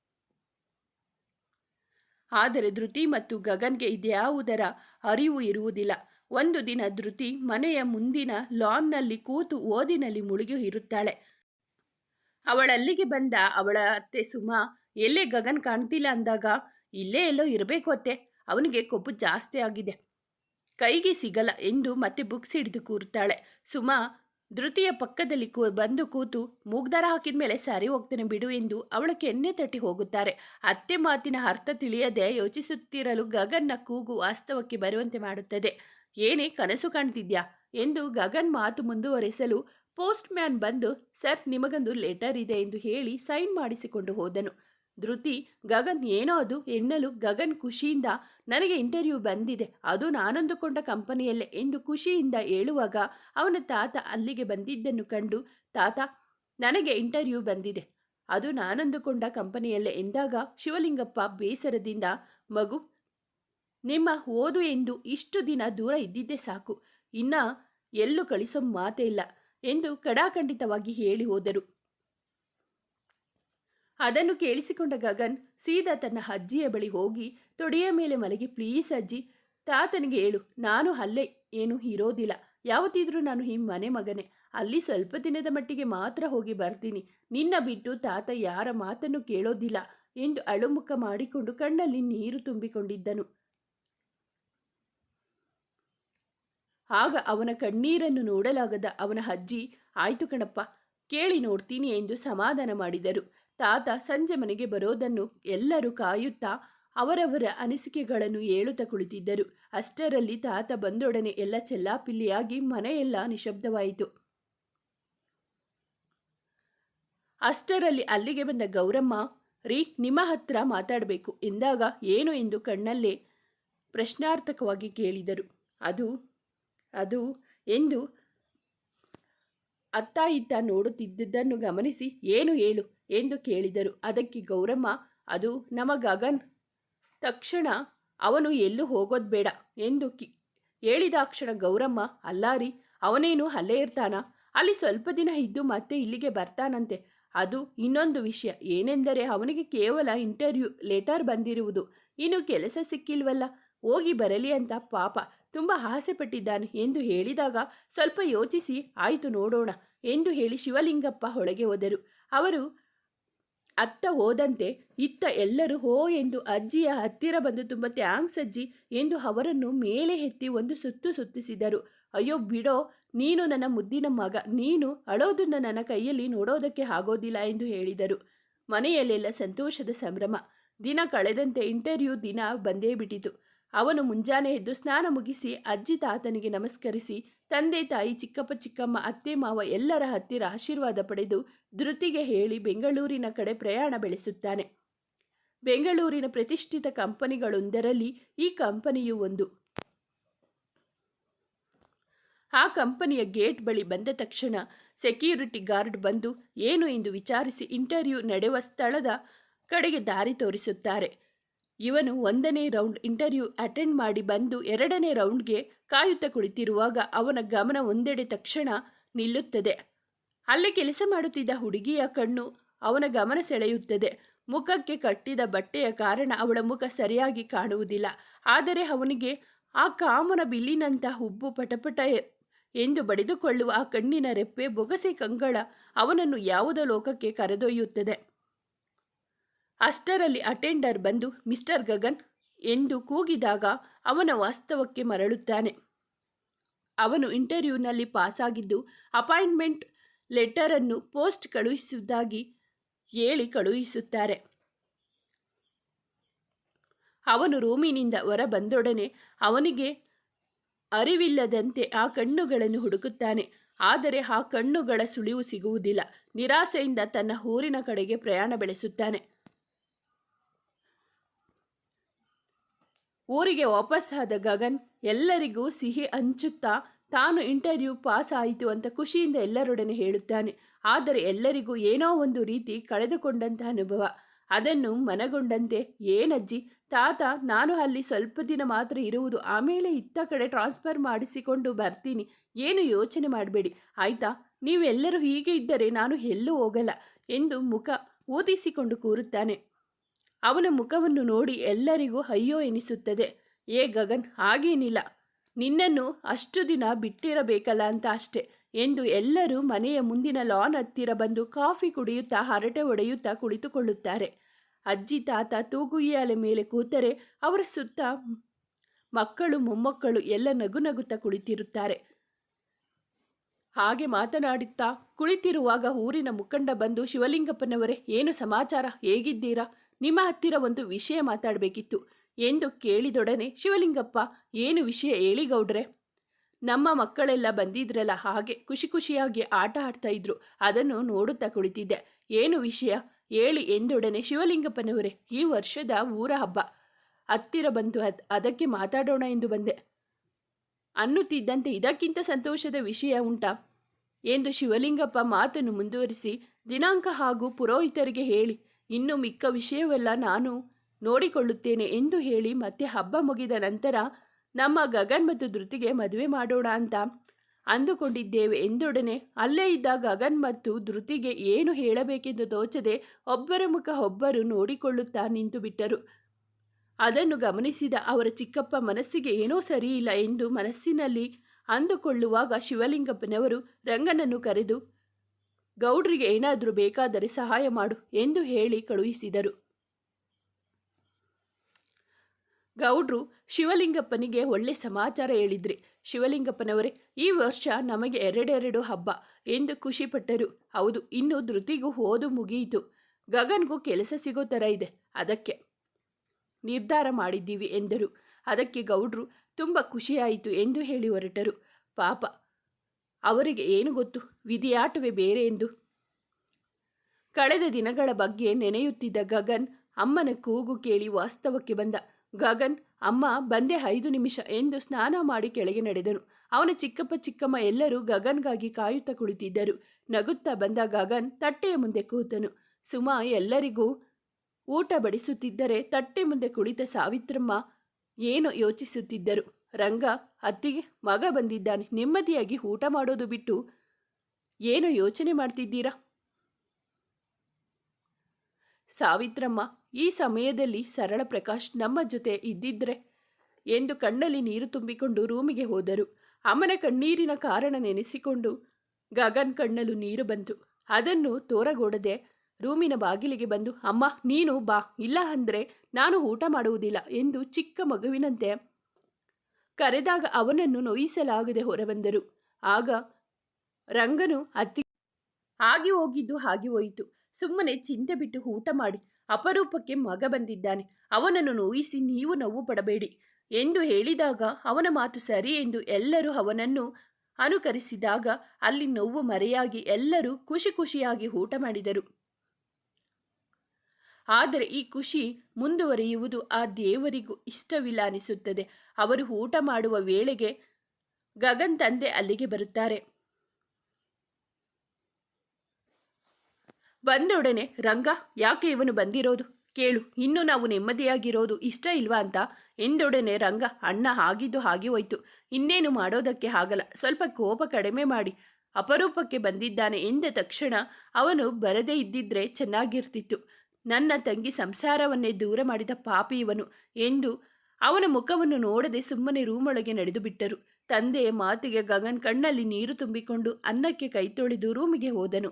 ಆದರೆ ಧೃತಿ ಮತ್ತು ಗಗನ್ಗೆ ಇದ್ಯಾವುದರ ಅರಿವು ಇರುವುದಿಲ್ಲ. ಒಂದು ದಿನ ಧೃತಿ ಮನೆಯ ಮುಂದಿನ ಲಾನ್ನಲ್ಲಿ ಕೂತು ಓದಿನಲ್ಲಿ ಮುಳುಗಿ ಇರುತ್ತಾಳೆ. ಅವಳಲ್ಲಿಗೆ ಬಂದ ಅವಳ ಅತ್ತೆ ಸುಮಾ, ಎಲ್ಲೇ ಗಗನ್ ಕಾಣ್ತಿಲ್ಲ ಅಂದಾಗ? ಇಲ್ಲೇ ಎಲ್ಲೋ ಇರಬೇಕು ಅತ್ತೆ. ಅವನಿಗೆ ಕೊಬ್ಬು ಜಾಸ್ತಿ ಆಗಿದೆ. ಕೈಗೆ ಸಿಗಲ್ಲ ಎಂದು ಮತ್ತೆ ಬುಕ್ಸ್ ಹಿಡಿದು ಕೂರುತ್ತಾಳೆ. ಸುಮಾ ಧೃತಿಯ ಪಕ್ಕದಲ್ಲಿ ಕೂ ಬಂದು ಕೂತು ಮೂಗ್ದಾರ ಹಾಕಿದ ಮೇಲೆ ಸರಿ ಹೋಗ್ತೇನೆ ಬಿಡು ಎಂದು ಅವಳ ಕೆನ್ನೆ ತಟ್ಟಿ ಹೋಗುತ್ತಾರೆ. ಅತ್ತೆ ಮಾತಿನ ಅರ್ಥ ತಿಳಿಯದೆ ಯೋಚಿಸುತ್ತಿರಲು ಗಗನ್ನ ಕೂಗು ವಾಸ್ತವಕ್ಕೆ ಬರುವಂತೆ ಮಾಡುತ್ತದೆ. ಏನೇ ಕನಸು ಕಾಣ್ತಿದ್ಯಾ? ಎಂದು ಗಗನ್ ಮಾತು ಮುಂದುವರೆಸಲು ಪೋಸ್ಟ್ ಮ್ಯಾನ್ ಬಂದು, ಸರ್, ನಿಮಗೊಂದು ಲೆಟರ್ ಇದೆ ಎಂದು ಹೇಳಿ ಸೈನ್ ಮಾಡಿಸಿಕೊಂಡು ಹೋದನು. ಧೃತಿ, ಗಗನ್ ಏನೋ ಅದು ಎನ್ನಲು ಗಗನ್ ಖುಷಿಯಿಂದ ನನಗೆ ಇಂಟರ್ವ್ಯೂ ಬಂದಿದೆ. ಅದು ನಾನಂದುಕೊಂಡ ಕಂಪನಿಯಲ್ಲೇ ಎಂದು ಖುಷಿಯಿಂದ ಹೇಳುವಾಗ ಅವನ ತಾತ ಅಲ್ಲಿಗೆ ಬಂದಿದ್ದನ್ನು ಕಂಡು, ತಾತ, ನನಗೆ ಇಂಟರ್ವ್ಯೂ ಬಂದಿದೆ. ಅದು ನಾನಂದುಕೊಂಡ ಕಂಪನಿಯಲ್ಲೇ ಎಂದಾಗ ಶಿವಲಿಂಗಪ್ಪ ಬೇಸರದಿಂದ, ಮಗು, ನಿಮ್ಮ ಓದು ಎಂದು ಇಷ್ಟು ದಿನ ದೂರ ಇದ್ದಿದ್ದೇ ಸಾಕು. ಇನ್ನ ಎಲ್ಲೂ ಕಳಿಸೋ ಮಾತೇ ಇಲ್ಲ ಎಂದು ಕಡಾಖಂಡಿತವಾಗಿ ಹೇಳಿ ಹೋದರು. ಅದನ್ನು ಕೇಳಿಸಿಕೊಂಡ ಗಗನ್ ಸೀದಾ ತನ್ನ ಅಜ್ಜಿಯ ಬಳಿ ಹೋಗಿ ತೊಡೆಯ ಮೇಲೆ ಮಲಗಿ, ಪ್ಲೀಸ್ ಅಜ್ಜಿ, ತಾತನಿಗೆ ಹೇಳು, ನಾನು ಅಲ್ಲೇ, ಏನು ಇರೋದಿಲ್ಲ. ಯಾವತ್ತಿದ್ರೂ ನಾನು ಈ ಮನೆ ಮಗನೇ. ಅಲ್ಲಿ ಸ್ವಲ್ಪ ದಿನದ ಮಟ್ಟಿಗೆ ಮಾತ್ರ ಹೋಗಿ ಬರ್ತೀನಿ. ನಿನ್ನ ಬಿಟ್ಟು ತಾತ ಯಾರ ಮಾತನ್ನು ಕೇಳೋದಿಲ್ಲ, ಎಂದು ಅಳುಮುಖ ಮಾಡಿಕೊಂಡು ಕಣ್ಣಲ್ಲಿ ನೀರು ತುಂಬಿಕೊಂಡಿದ್ದನು. ಆಗ ಅವನ ಕಣ್ಣೀರನ್ನು ನೋಡಲಾಗದ ಅವನ ಅಜ್ಜಿ, ಆಯ್ತು ಕಣಪ್ಪ, ಕೇಳಿ ನೋಡ್ತೀನಿ ಎಂದು ಸಮಾಧಾನ ಮಾಡಿದರು. ತಾತ ಸಂಜೆ ಮನೆಗೆ ಬರೋದನ್ನು ಎಲ್ಲರೂ ಕಾಯುತ್ತಾ ಅವರವರ ಅನಿಸಿಕೆಗಳನ್ನು ಹೇಳುತ್ತಾ ಕುಳಿತಿದ್ದರು. ಅಷ್ಟರಲ್ಲಿ ತಾತ ಬಂದೊಡನೆ ಎಲ್ಲ ಚೆಲ್ಲಾಪಿಲ್ಲಿಯಾಗಿ ಮನೆಯೆಲ್ಲ ನಿಶಬ್ದವಾಯಿತು ಅಷ್ಟರಲ್ಲಿ ಅಲ್ಲಿಗೆ ಬಂದ ಗೌರಮ್ಮ, ರೀ, ನಿಮ್ಮ ಹತ್ರ ಮಾತಾಡಬೇಕು. ಎಂದಾಗ ಏನು ಎಂದು ಕಣ್ಣಲ್ಲೇ ಪ್ರಶ್ನಾರ್ಥಕವಾಗಿ ಕೇಳಿದರು. ಅದು ಅದು ಎಂದು ಅತ್ತ ಇತ್ತ ನೋಡುತ್ತಿದ್ದುದನ್ನು ಗಮನಿಸಿ ಏನು ಹೇಳು ಎಂದು ಕೇಳಿದರು. ಅದಕ್ಕೆ ಗೌರಮ್ಮ, ಅದು ನಮ್ಮ ಗಗನ್ ತಕ್ಷಣ ಅವನು ಎಲ್ಲೂ ಹೋಗೋದು ಬೇಡ ಎಂದು ಕಿ ಹೇಳಿದಾಕ್ಷಣ ಗೌರಮ್ಮ ಅಲ್ಲಾರಿ ಅವನೇನು ಅಲ್ಲೇ ಇರ್ತಾನ? ಅಲ್ಲಿ ಸ್ವಲ್ಪ ದಿನ ಇದ್ದು ಮತ್ತೆ ಇಲ್ಲಿಗೆ ಬರ್ತಾನಂತೆ. ಅದು ಇನ್ನೊಂದು ವಿಷಯ. ಏನೆಂದರೆ ಅವನಿಗೆ ಕೇವಲ ಇಂಟರ್ವ್ಯೂ ಲೆಟರ್ ಬಂದಿರುವುದು. ಇನ್ನು ಕೆಲಸ ಸಿಕ್ಕಿಲ್ವಲ್ಲ? ಹೋಗಿ ಬರಲಿ ಅಂತ ಪಾಪ. ತುಂಬ ಆಸೆ ಪಟ್ಟಿದ್ದಾನೆ ಎಂದು ಹೇಳಿದಾಗ ಸ್ವಲ್ಪ ಯೋಚಿಸಿ, ಆಯಿತು ನೋಡೋಣ, ಎಂದು ಹೇಳಿ ಶಿವಲಿಂಗಪ್ಪ ಹೊಳಗೆ ಹೋದರು. ಅವರು ಅತ್ತ ಹೋದಂತೆ ಇತ್ತ ಎಲ್ಲರೂ ಹೋ ಎಂದು ಅಜ್ಜಿಯ ಹತ್ತಿರ ಬಂದು ತುಂಬ ಥ್ಯಾಂಕ್ಸ್ ಅಜ್ಜಿ ಎಂದು ಅವರನ್ನು ಮೇಲೆ ಎತ್ತಿ ಒಂದು ಸುತ್ತು ಸುತ್ತಿಸಿದರು. ಅಯ್ಯೋ ಬಿಡೋ, ನೀನು ನನ್ನ ಮುದ್ದಿನ ಮಗ, ನೀನು ಅಳೋದನ್ನು ನನ್ನ ಕೈಯಲ್ಲಿ ನೋಡೋದಕ್ಕೆ ಆಗೋದಿಲ್ಲ, ಎಂದು ಹೇಳಿದರು. ಮನೆಯಲ್ಲೆಲ್ಲ ಸಂತೋಷದ ಸಂಭ್ರಮ. ದಿನ ಕಳೆದಂತೆ ಇಂಟರ್ವ್ಯೂ ದಿನ ಬಂದೇ ಬಿಟ್ಟಿತು. ಅವನು ಮುಂಜಾನೆ ಎದ್ದು ಸ್ನಾನ ಮುಗಿಸಿ ಅಜ್ಜಿ ತಾತನಿಗೆ ನಮಸ್ಕರಿಸಿ, ತಂದೆ ತಾಯಿ, ಚಿಕ್ಕಪ್ಪ, ಚಿಕ್ಕಮ್ಮ, ಅತ್ತೆ, ಮಾವ ಎಲ್ಲರ ಹತ್ತಿರ ಆಶೀರ್ವಾದ ಪಡೆದು ಧೃತಿಗೆ ಹೇಳಿ ಬೆಂಗಳೂರಿನ ಕಡೆ ಪ್ರಯಾಣ ಬೆಳೆಸುತ್ತಾನೆ. ಬೆಂಗಳೂರಿನ ಪ್ರತಿಷ್ಠಿತ ಕಂಪನಿಗಳೊಂದರಲ್ಲಿ ಈ ಕಂಪನಿಯು ಒಂದು. ಆ ಕಂಪನಿಯ ಗೇಟ್ ಬಳಿ ಬಂದ ತಕ್ಷಣ ಸೆಕ್ಯೂರಿಟಿ ಗಾರ್ಡ್ ಬಂದು, ಏನು ಎಂದು ವಿಚಾರಿಸಿ ಇಂಟರ್ವ್ಯೂ ನಡೆಯುವ ಸ್ಥಳದ ಕಡೆಗೆ ದಾರಿ ತೋರಿಸುತ್ತಾರೆ. ಇವನು ಒಂದನೇ ರೌಂಡ್ ಇಂಟರ್ವ್ಯೂ ಅಟೆಂಡ್ ಮಾಡಿ ಬಂದು ಎರಡನೇ ರೌಂಡ್ಗೆ ಕಾಯುತ್ತಾ ಕುಳಿತಿರುವಾಗ ಅವನ ಗಮನ ಒಂದೆಡೆ ತಕ್ಷಣ ನಿಲ್ಲುತ್ತದೆ. ಅಲ್ಲಿ ಕೆಲಸ ಮಾಡುತ್ತಿದ್ದ ಹುಡುಗಿಯ ಕಣ್ಣು ಅವನ ಗಮನ ಸೆಳೆಯುತ್ತದೆ. ಮುಖಕ್ಕೆ ಕಟ್ಟಿದ ಬಟ್ಟೆಯ ಕಾರಣ ಅವಳ ಮುಖ ಸರಿಯಾಗಿ ಕಾಣುವುದಿಲ್ಲ. ಆದರೆ ಅವನಿಗೆ ಆ ಕಾಮನ ಬಿಲ್ಲಿನಂಥ ಹುಬ್ಬು ಪಟಪಟ ಎಂದು ಬಡಿದುಕೊಳ್ಳುವ ಆ ಕಣ್ಣಿನ ರೆಪ್ಪೆ, ಬೊಗಸೆ ಕಂಗಳ ಅವನನ್ನು ಯಾವುದೋ ಲೋಕಕ್ಕೆ ಕರೆದೊಯ್ಯುತ್ತದೆ. ಅಷ್ಟರಲ್ಲಿ ಅಟೆಂಡರ್ ಬಂದು, ಮಿಸ್ಟರ್ ಗಗನ್, ಎಂದು ಕೂಗಿದಾಗ ಅವನ ವಾಸ್ತವಕ್ಕೆ ಮರಳುತ್ತಾನೆ. ಅವನು ಇಂಟರ್ವ್ಯೂನಲ್ಲಿ ಪಾಸಾಗಿದ್ದು, ಅಪಾಯಿಂಟ್ಮೆಂಟ್ ಲೆಟರನ್ನು ಪೋಸ್ಟ್ ಕಳುಹಿಸುವುದಾಗಿ ಹೇಳಿ ಕಳುಹಿಸುತ್ತಾರೆ. ಅವನು ರೂಮಿನಿಂದ ಹೊರ ಬಂದೊಡನೆ ಅವನಿಗೆ ಅರಿವಿಲ್ಲದಂತೆ ಆ ಕಣ್ಣುಗಳನ್ನು ಹುಡುಕುತ್ತಾನೆ. ಆದರೆ ಆ ಕಣ್ಣುಗಳ ಸುಳಿವು ಸಿಗುವುದಿಲ್ಲ. ನಿರಾಸೆಯಿಂದ ತನ್ನ ಊರಿನ ಕಡೆಗೆ ಪ್ರಯಾಣ ಬೆಳೆಸುತ್ತಾನೆ. ಊರಿಗೆ ವಾಪಸ್ಸಾದ ಗಗನ್ ಎಲ್ಲರಿಗೂ ಸಿಹಿ ಹಂಚುತ್ತಾ, ತಾನು ಇಂಟರ್ವ್ಯೂ ಪಾಸ್ ಆಯಿತು ಅಂತ ಖುಷಿಯಿಂದ ಎಲ್ಲರೊಡನೆ ಹೇಳುತ್ತಾನೆ. ಆದರೆ ಎಲ್ಲರಿಗೂ ಏನೋ ಒಂದು ರೀತಿ ಕಳೆದುಕೊಂಡಂತಹ ಅನುಭವ. ಅದನ್ನು ಮನಗೊಂಡಂತೆ, ಏನಜ್ಜಿ, ತಾತ, ನಾನು ಅಲ್ಲಿ ಸ್ವಲ್ಪ ದಿನ ಮಾತ್ರ ಇರುವುದು, ಆಮೇಲೆ ಇತ್ತ ಕಡೆ ಟ್ರಾನ್ಸ್ಫರ್ ಮಾಡಿಸಿಕೊಂಡು ಬರ್ತೀನಿ. ಏನು ಯೋಚನೆ ಮಾಡಬೇಡಿ. ಆಯ್ತಾ? ನೀವೆಲ್ಲರೂ ಹೀಗೆ ಇದ್ದರೆ ನಾನು ಎಲ್ಲೂ ಹೋಗಲ್ಲ ಎಂದು ಮುಖ ಊದಿಸಿಕೊಂಡು ಕೂರುತ್ತಾನೆ. ಅವನ ಮುಖವನ್ನು ನೋಡಿ ಎಲ್ಲರಿಗೂ ಅಯ್ಯೋ ಎನಿಸುತ್ತದೆ. ಏ ಗಗನ್, ಹಾಗೇನಿಲ್ಲ. ನಿನ್ನನ್ನು ಅಷ್ಟು ದಿನ ಬಿಟ್ಟಿರಬೇಕಲ್ಲ ಅಂತ ಅಷ್ಟೆ ಎಂದು ಎಲ್ಲರೂ ಮನೆಯ ಮುಂದಿನ ಲಾನ್ ಹತ್ತಿರ ಬಂದು ಕಾಫಿ ಕುಡಿಯುತ್ತಾ ಹರಟೆ ಒಡೆಯುತ್ತಾ ಕುಳಿತುಕೊಳ್ಳುತ್ತಾರೆ. ಅಜ್ಜಿ, ತಾತ ತೂಗುಯ್ಯಾಲೆ ಮೇಲೆ ಕೂತರೆ ಅವರ ಸುತ್ತ ಮಕ್ಕಳು, ಮೊಮ್ಮಕ್ಕಳು ಎಲ್ಲ ನಗು ನಗುತ್ತಾ ಕುಳಿತಿರುತ್ತಾರೆ. ಹಾಗೆ ಮಾತನಾಡುತ್ತಾ ಕುಳಿತಿರುವಾಗ ಊರಿನ ಮುಖಂಡ ಬಂದು, ಶಿವಲಿಂಗಪ್ಪನವರೇ, ಏನು ಸಮಾಚಾರ? ಹೇಗಿದ್ದೀರಾ? ನಿಮ್ಮ ಹತ್ತಿರ ಒಂದು ವಿಷಯ ಮಾತಾಡಬೇಕಿತ್ತು ಎಂದು ಕೇಳಿದೊಡನೆ ಶಿವಲಿಂಗಪ್ಪ, ಏನು ವಿಷಯ ಹೇಳಿ ಗೌಡ್ರೆ? ನಮ್ಮ ಮಕ್ಕಳೆಲ್ಲ ಬಂದಿದ್ರಲ್ಲ, ಹಾಗೆ ಖುಷಿ ಖುಷಿಯಾಗಿ ಆಟ ಆಡ್ತಾ ಇದ್ರು. ಅದನ್ನು ನೋಡುತ್ತಾ ಕುಳಿತಿದ್ದೆ. ಏನು ವಿಷಯ? ಹೇಳಿ ಎಂದೊಡನೆ ಶಿವಲಿಂಗಪ್ಪನವರೇ, ಈ ವರ್ಷದ ಊರ ಹಬ್ಬ. ಹತ್ತಿರ ಬಂತು ಅದ್, ಅದಕ್ಕೆ ಮಾತಾಡೋಣ ಎಂದು ಬಂದೆ. ಅನ್ನುತ್ತಿದ್ದಂತೆ ಇದಕ್ಕಿಂತ ಸಂತೋಷದ ವಿಷಯ ಉಂಟಾ? ಎಂದು ಶಿವಲಿಂಗಪ್ಪ ಮಾತನ್ನು ಮುಂದುವರಿಸಿ, ದಿನಾಂಕ ಹಾಗೂ ಪುರೋಹಿತರಿಗೆ ಹೇಳಿ. ಇನ್ನು ಮಿಕ್ಕ ವಿಷಯವೆಲ್ಲ ನಾನು ನೋಡಿಕೊಳ್ಳುತ್ತೇನೆ ಎಂದು ಹೇಳಿ ಮತ್ತೆ ಹಬ್ಬ ಮುಗಿದ ನಂತರ ನಮ್ಮ ಗಗನ್ ಮತ್ತು ಧೃತಿಗೆ ಮದುವೆ ಮಾಡೋಣ ಅಂತ ಅಂದುಕೊಂಡಿದ್ದೇವೆ ಎಂದೊಡನೆ ಅಲ್ಲೇ ಇದ್ದ ಗಗನ್ ಮತ್ತು ಧೃತಿಗೆ ಏನು ಹೇಳಬೇಕೆಂದು ತೋಚದೆ ಒಬ್ಬರ ಮುಖ ಒಬ್ಬರು ನೋಡಿಕೊಳ್ಳುತ್ತಾ ನಿಂತು ಬಿಟ್ಟರು. ಅದನ್ನು ಗಮನಿಸಿದ ಅವರ ಚಿಕ್ಕಪ್ಪ ಮನಸ್ಸಿಗೆ ಏನೋ ಸರಿಯಿಲ್ಲ ಎಂದು ಮನಸ್ಸಿನಲ್ಲಿ ಅಂದುಕೊಳ್ಳುವಾಗ ಶಿವಲಿಂಗಪ್ಪನವರು ರಂಗನನ್ನು ಕರೆದು ಗೌಡ್ರಿಗೆ ಏನಾದರೂ ಬೇಕಾದರೆ ಸಹಾಯ ಮಾಡು ಎಂದು ಹೇಳಿ ಕಳುಹಿಸಿದರು. ಗೌಡ್ರು ಶಿವಲಿಂಗಪ್ಪನಿಗೆ ಒಳ್ಳೆ ಸಮಾಚಾರ ಹೇಳಿದ್ರಿ. ಶಿವಲಿಂಗಪ್ಪನವರೇ, ಈ ವರ್ಷ ನಮಗೆ ಎರಡೆರಡು ಹಬ್ಬ ಎಂದು ಖುಷಿಪಟ್ಟರು ಹೌದು, ಇನ್ನು ಧೃತಿಗೂ ಓದು ಮುಗಿಯಿತು. ಗಗನ್ಗೂ ಕೆಲಸ ಸಿಗೋ ಥರ ಇದೆ. ಅದಕ್ಕೆ ನಿರ್ಧಾರ ಮಾಡಿದ್ದೀವಿ ಎಂದರು. ಅದಕ್ಕೆ ಗೌಡ್ರು, ತುಂಬ ಖುಷಿಯಾಯಿತು ಎಂದು ಹೇಳಿ ಹೊರಟರು. ಪಾಪ ಅವರಿಗೆ ಏನು ಗೊತ್ತು? ವಿಧಿಯಾಟವೇ ಬೇರೆ ಎಂದು. ಕಳೆದ ದಿನಗಳ ಬಗ್ಗೆ ನೆನೆಯುತ್ತಿದ್ದ ಗಗನ್ ಅಮ್ಮನ ಕೂಗು ಕೇಳಿ ವಾಸ್ತವಕ್ಕೆ ಬಂದ. ಗಗನ್, ಅಮ್ಮ, ಬಂದೆ ಐದು ನಿಮಿಷ ಎಂದು ಸ್ನಾನ ಮಾಡಿ ಕೆಳಗೆ ನಡೆದನು. ಅವನ ಚಿಕ್ಕಪ್ಪ, ಚಿಕ್ಕಮ್ಮ ಎಲ್ಲರೂ ಗಗನ್ಗಾಗಿ ಕಾಯುತ್ತಾ ಕುಳಿತಿದ್ದರು. ನಗುತ್ತಾ ಬಂದ ಗಗನ್ ತಟ್ಟೆಯ ಮುಂದೆ ಕೂತನು. ಸುಮಾ, ಎಲ್ಲರಿಗೂ ಊಟ ಬಡಿಸುತ್ತಿದ್ದರೆ ತಟ್ಟೆ ಮುಂದೆ ಕುಳಿತ ಸಾವಿತ್ರಮ್ಮ ಏನೋ ಯೋಚಿಸುತ್ತಿದ್ದರು? ರಂಗ ಅತ್ತಿಗೆ ಮಗ ಬಂದಿದ್ದಾನೆ. ನೆಮ್ಮದಿಯಾಗಿ ಊಟ ಮಾಡೋದು ಬಿಟ್ಟು ಏನು ಯೋಚನೆ ಮಾಡ್ತಿದ್ದೀರಾ? ಸಾವಿತ್ರಮ್ಮ, ಈ ಸಮಯದಲ್ಲಿ ಸರಳ ಪ್ರಕಾಶ್ ನಮ್ಮ ಜೊತೆ ಇದ್ದಿದ್ರೆ ಎಂದು ಕಣ್ಣಲ್ಲಿ ನೀರು ತುಂಬಿಕೊಂಡು ರೂಮಿಗೆ ಹೋದರು. ಅಮ್ಮನ ಕಣ್ಣೀರಿನ ಕಾರಣ ನೆನೆಸಿಕೊಂಡು ಗಗನ್ ಕಣ್ಣಲು ನೀರು ಬಂತು. ಅದನ್ನು ತೋರಗೊಡದೆ ರೂಮಿನ ಬಾಗಿಲಿಗೆ ಬಂದು, ಅಮ್ಮ, ನೀನು ಬಾ. ಇಲ್ಲ ಅಂದರೆ ನಾನು ಊಟ ಮಾಡುವುದಿಲ್ಲ ಎಂದು ಚಿಕ್ಕ ಮಗುವಿನಂತೆ ಕರೆದಾಗ ಅವನನ್ನು ನೋಯಿಸಲಾಗದೆ ಹೊರಬಂದರು. ಆಗ ರಂಗನು ಅತ್ತಿ ಆಗಿ ಹೋಗಿದ್ದು ಹಾಗೆ ಹೋಯಿತು. ಸುಮ್ಮನೆ ಚಿಂತೆ ಬಿಟ್ಟು ಊಟ ಮಾಡಿ, ಅಪರೂಪಕ್ಕೆ ಮಗ ಬಂದಿದ್ದಾನೆ. ಅವನನ್ನು ನೋಯಿಸಿ ನೀವು ನೋವು ಪಡಬೇಡಿ ಎಂದು ಹೇಳಿದಾಗ ಅವನ ಮಾತು ಸರಿ ಎಂದು ಎಲ್ಲರೂ ಅವನನ್ನು ಅನುಕರಿಸಿದಾಗ ಅಲ್ಲಿ ನೋವು ಮರೆಯಾಗಿ ಎಲ್ಲರೂ ಖುಷಿ ಖುಷಿಯಾಗಿ ಊಟ ಮಾಡಿದರು. ಆದರೆ ಈ ಖುಷಿ ಮುಂದುವರಿಯುವುದು ಆ ದೇವರಿಗೂ ಇಷ್ಟವಿಲ್ಲ ಅನಿಸುತ್ತದೆ. ಅವರು ಊಟ ಮಾಡುವ ವೇಳೆಗೆ ಗಗನ್ ತಂದೆ ಅಲ್ಲಿಗೆ ಬರುತ್ತಾರೆ. ಬಂದೊಡನೆ, ರಂಗ, ಯಾಕೆ ಇವನು ಬಂದಿರೋದು? ಕೇಳು, ಇನ್ನು ನಾವು ನೆಮ್ಮದಿಯಾಗಿರೋದು ಇಷ್ಟ ಇಲ್ವಾ ಅಂತ? ಎಂದೊಡನೆ, ರಂಗ, ಅಣ್ಣ ಆಗಿದ್ದು ಹಾಗೆ ಹೋಯ್ತು. ಇನ್ನೇನು ಮಾಡೋದಕ್ಕೆ ಆಗಲ್ಲ. ಸ್ವಲ್ಪ ಕೋಪ ಕಡಿಮೆ ಮಾಡಿ. ಅಪರೂಪಕ್ಕೆ ಬಂದಿದ್ದಾನೆ ಎಂದ ತಕ್ಷಣ ಅವನು ಬರದೇ ಇದ್ದಿದ್ರೆ ಚೆನ್ನಾಗಿರ್ತಿತ್ತು. ನನ್ನ ತಂಗಿ ಸಂಸಾರವನ್ನೇ ದೂರ ಮಾಡಿದ ಪಾಪಿ ಇವನು ಎಂದು ಅವನ ಮುಖವನ್ನು ನೋಡದೆ ಸುಮ್ಮನೆ ರೂಮೊಳಗೆ ನಡೆದು ಬಿಟ್ಟರು. ತಂದೆಯ ಮಾತಿಗೆ ಗಗನ್ ಕಣ್ಣಲ್ಲಿ ನೀರು ತುಂಬಿಕೊಂಡು ಅನ್ನಕ್ಕೆ ಕೈ ತೊಳೆದು ರೂಮಿಗೆ ಹೋದನು.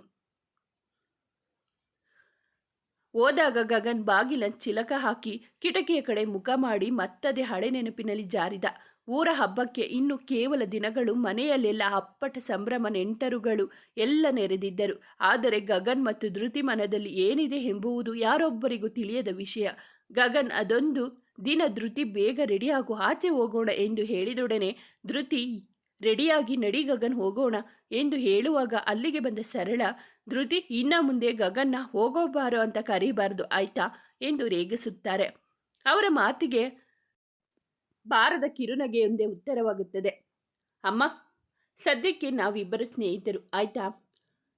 ಹೋದಾಗ ಗಗನ್ ಬಾಗಿಲ ಚಿಲಕ ಹಾಕಿ ಕಿಟಕಿಯ ಕಡೆ ಮುಖ ಮಾಡಿ ಮತ್ತದೇ ಹಳೆ ನೆನಪಿನಲ್ಲಿ ಜಾರಿದ. ಊರ ಹಬ್ಬಕ್ಕೆ ಇನ್ನು ಕೇವಲ ದಿನಗಳು ಮನೆಯಲ್ಲೆಲ್ಲ ಅಪ್ಪಟ ಸಂಭ್ರಮ ನೆಂಟರುಗಳು ಎಲ್ಲ ನೆರೆದಿದ್ದರು. ಆದರೆ ಗಗನ್ ಮತ್ತು ಧೃತಿ ಮನದಲ್ಲಿ ಏನಿದೆ ಎಂಬುವುದು ಯಾರೊಬ್ಬರಿಗೂ ತಿಳಿಯದ ವಿಷಯ. ಗಗನ್, ಅದೊಂದು ದಿನ ಧೃತಿ ಬೇಗ ರೆಡಿಯಾಗು ಆಚೆ ಹೋಗೋಣ ಎಂದು ಹೇಳಿದೊಡನೆ ಧೃತಿ ರೆಡಿಯಾಗಿ ನಡಿ ಗಗನ್, ಹೋಗೋಣ ಎಂದು ಹೇಳುವಾಗ ಅಲ್ಲಿಗೆ ಬಂದ ಸರಳ, ಧೃತಿ, ಇನ್ನ ಮುಂದೆ ಗಗನ್ನ ಹೋಗೋಬಾರೋ ಅಂತ ಕರೀಬಾರದು, ಆಯ್ತಾ? ಎಂದು ರೇಗಿಸುತ್ತಾರೆ. ಅವರ ಮಾತಿಗೆ ಬಾರದ ಕಿರುನಗೆಯೊಂದೇ ಉತ್ತರವಾಗುತ್ತದೆ. ಅಮ್ಮ, ಸದ್ಯಕ್ಕೆ ನಾವಿಬ್ಬರು ಸ್ನೇಹಿತರು, ಆಯ್ತಾ?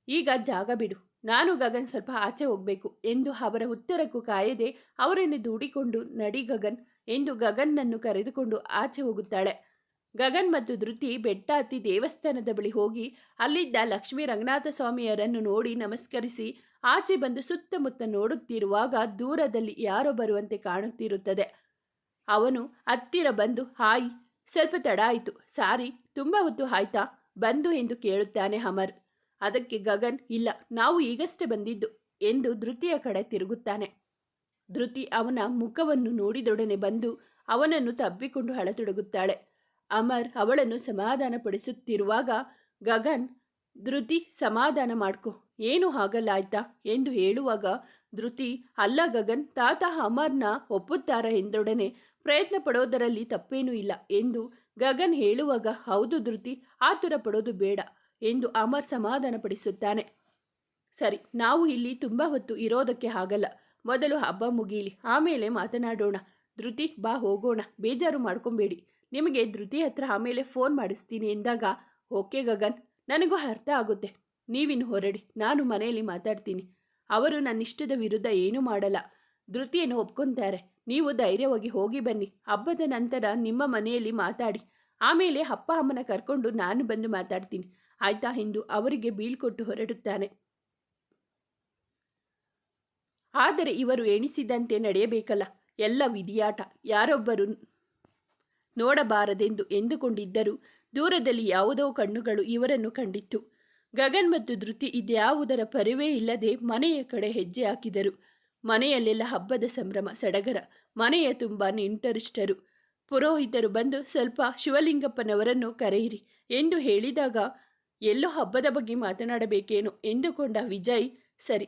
ಈಗ ಜಾಗ ಬಿಡು. ನಾನು ಗಗನ್ ಸ್ವಲ್ಪ ಆಚೆ ಹೋಗಬೇಕು ಎಂದು ಅವರ ಉತ್ತರಕ್ಕೂ ಕಾಯದೆ ಅವರನ್ನು ದೂಡಿಕೊಂಡು, ನಡಿ ಗಗನ್ ಎಂದು ಗಗನ್ನನ್ನು ಕರೆದುಕೊಂಡು ಆಚೆ ಹೋಗುತ್ತಾಳೆ. ಗಗನ್ ಮತ್ತು ಧೃತಿ ಬೆಟ್ಟ ಹತ್ತಿ ದೇವಸ್ಥಾನದ ಬಳಿ ಹೋಗಿ ಅಲ್ಲಿದ್ದ ಲಕ್ಷ್ಮೀ ರಂಗನಾಥ ಸ್ವಾಮಿಯರನ್ನು ನೋಡಿ ನಮಸ್ಕರಿಸಿ ಆಚೆ ಬಂದು ಸುತ್ತಮುತ್ತ ನೋಡುತ್ತಿರುವಾಗ ದೂರದಲ್ಲಿ ಯಾರೋ ಬರುವಂತೆ ಕಾಣುತ್ತಿರುತ್ತದೆ. ಅವನು ಹತ್ತಿರ ಬಂದು, ಹಾಯ್, ಸ್ವಲ್ಪ ತಡ ಆಯಿತು. ಸಾರಿ, ತುಂಬ ಹೊತ್ತು ಆಯ್ತಾ? ಬಂದು ಎಂದು ಕೇಳುತ್ತಾನೆ ಅಮರ್. ಅದಕ್ಕೆ ಗಗನ್, ಇಲ್ಲ, ನಾವು ಈಗಷ್ಟೇ ಬಂದಿದ್ದು ಎಂದು ಧೃತಿಯ ಕಡೆ ತಿರುಗುತ್ತಾನೆ. ಧೃತಿ ಅವನ ಮುಖವನ್ನು ನೋಡಿದೊಡನೆ ಬಂದು ಅವನನ್ನು ತಬ್ಬಿಕೊಂಡು ಹಳತೊಡಗುತ್ತಾಳೆ ಅಮರ್ ಅವಳನ್ನು ಸಮಾಧಾನಪಡಿಸುತ್ತಿರುವಾಗ, ಗಗನ್, ಧೃತಿ, ಸಮಾಧಾನ ಮಾಡ್ಕೊ. ಏನು ಆಗಲ್ಲ ಆಯ್ತಾ? ಎಂದು ಹೇಳುವಾಗ ಧೃತಿ ಅಲ್ಲ ಗಗನ್, ತಾತ ಅಮರ್ನ ಒಪ್ಪುತ್ತಾರ ಎಂದೊಡನೆ ಪ್ರಯತ್ನ ಪಡೋದರಲ್ಲಿ ತಪ್ಪೇನೂ ಇಲ್ಲ ಎಂದು ಗಗನ್ ಹೇಳುವಾಗ, ಹೌದು ಧೃತಿ, ಆತುರ ಪಡೋದು ಬೇಡ ಎಂದು ಅಮರ್ ಸಮಾಧಾನಪಡಿಸುತ್ತಾನೆ. ಸರಿ, ನಾವು ಇಲ್ಲಿ ತುಂಬ ಹೊತ್ತು ಇರೋದಕ್ಕೆ ಆಗಲ್ಲ. ಮೊದಲು ಹಬ್ಬ ಮುಗೀಲಿ, ಆಮೇಲೆ ಮಾತನಾಡೋಣ. ಧೃತಿ, ಬಾ ಹೋಗೋಣ. ಬೇಜಾರು ಮಾಡ್ಕೊಬೇಡಿ. ನಿಮಗೆ ಧೃತಿ ಹತ್ರ ಆಮೇಲೆ ಫೋನ್ ಮಾಡಿಸ್ತೀನಿ ಎಂದಾಗ, ಓಕೆ ಗಗನ್, ನನಗೂ ಅರ್ಥ ಆಗುತ್ತೆ. ನೀವಿನ್ನು ಹೊರಡಿ, ನಾನು ಮನೆಯಲ್ಲಿ ಮಾತಾಡ್ತೀನಿ. ಅವರು ನನ್ನ ಇಷ್ಟದ ವಿರುದ್ಧ ಏನೂ ಮಾಡಲ್ಲ. ಧೃತಿಯನ್ನು ಒಪ್ಕೊಂತಾರೆ. ನೀವು ಧೈರ್ಯವಾಗಿ ಹೋಗಿ ಬನ್ನಿ. ಹಬ್ಬದ ನಂತರ ನಿಮ್ಮ ಮನೆಯಲ್ಲಿ ಮಾತಾಡಿ. ಆಮೇಲೆ ಅಪ್ಪ ಅಮ್ಮನ ಕರ್ಕೊಂಡು ನಾನು ಬಂದು ಮಾತಾಡ್ತೀನಿ. ಆಯ್ತಾ ಎಂದು ಅವರಿಗೆ ಬೀಳ್ಕೊಟ್ಟು ಹೊರಡುತ್ತಾನೆ. ಆದರೆ ಇವರು ಎಣಿಸಿದಂತೆ ನಡೆಯಬೇಕಲ್ಲ. ಎಲ್ಲ ವಿಧಿಯಾಟ. ಯಾರೊಬ್ಬರು ನೋಡಬಾರದೆಂದು ಎಂದುಕೊಂಡಿದ್ದರೂ ದೂರದಲ್ಲಿ ಯಾವುದೋ ಕಣ್ಣುಗಳು ಇವರನ್ನು ಕಂಡಿತ್ತು. ಗಗನ್ ಮತ್ತು ಧೃತಿ ಇದ್ಯಾವುದರ ಪರಿವೇ ಇಲ್ಲದೆ ಮನೆಯ ಕಡೆ ಹೆಜ್ಜೆ ಹಾಕಿದರು. ಮನೆಯಲ್ಲೆಲ್ಲ ಹಬ್ಬದ ಸಂಭ್ರಮ, ಸಡಗರ, ಮನೆಯ ತುಂಬ ನೆಂಟರಿಷ್ಟರು. ಪುರೋಹಿತರು ಬಂದು, ಸ್ವಲ್ಪ ಶಿವಲಿಂಗಪ್ಪನವರನ್ನು ಕರೆಯಿರಿ. ಎಂದು ಹೇಳಿದಾಗ, ಎಲ್ಲೋ ಹಬ್ಬದ ಬಗ್ಗೆ ಮಾತನಾಡಬೇಕೇನೋ? ಎಂದುಕೊಂಡ ವಿಜಯ್, ಸರಿ,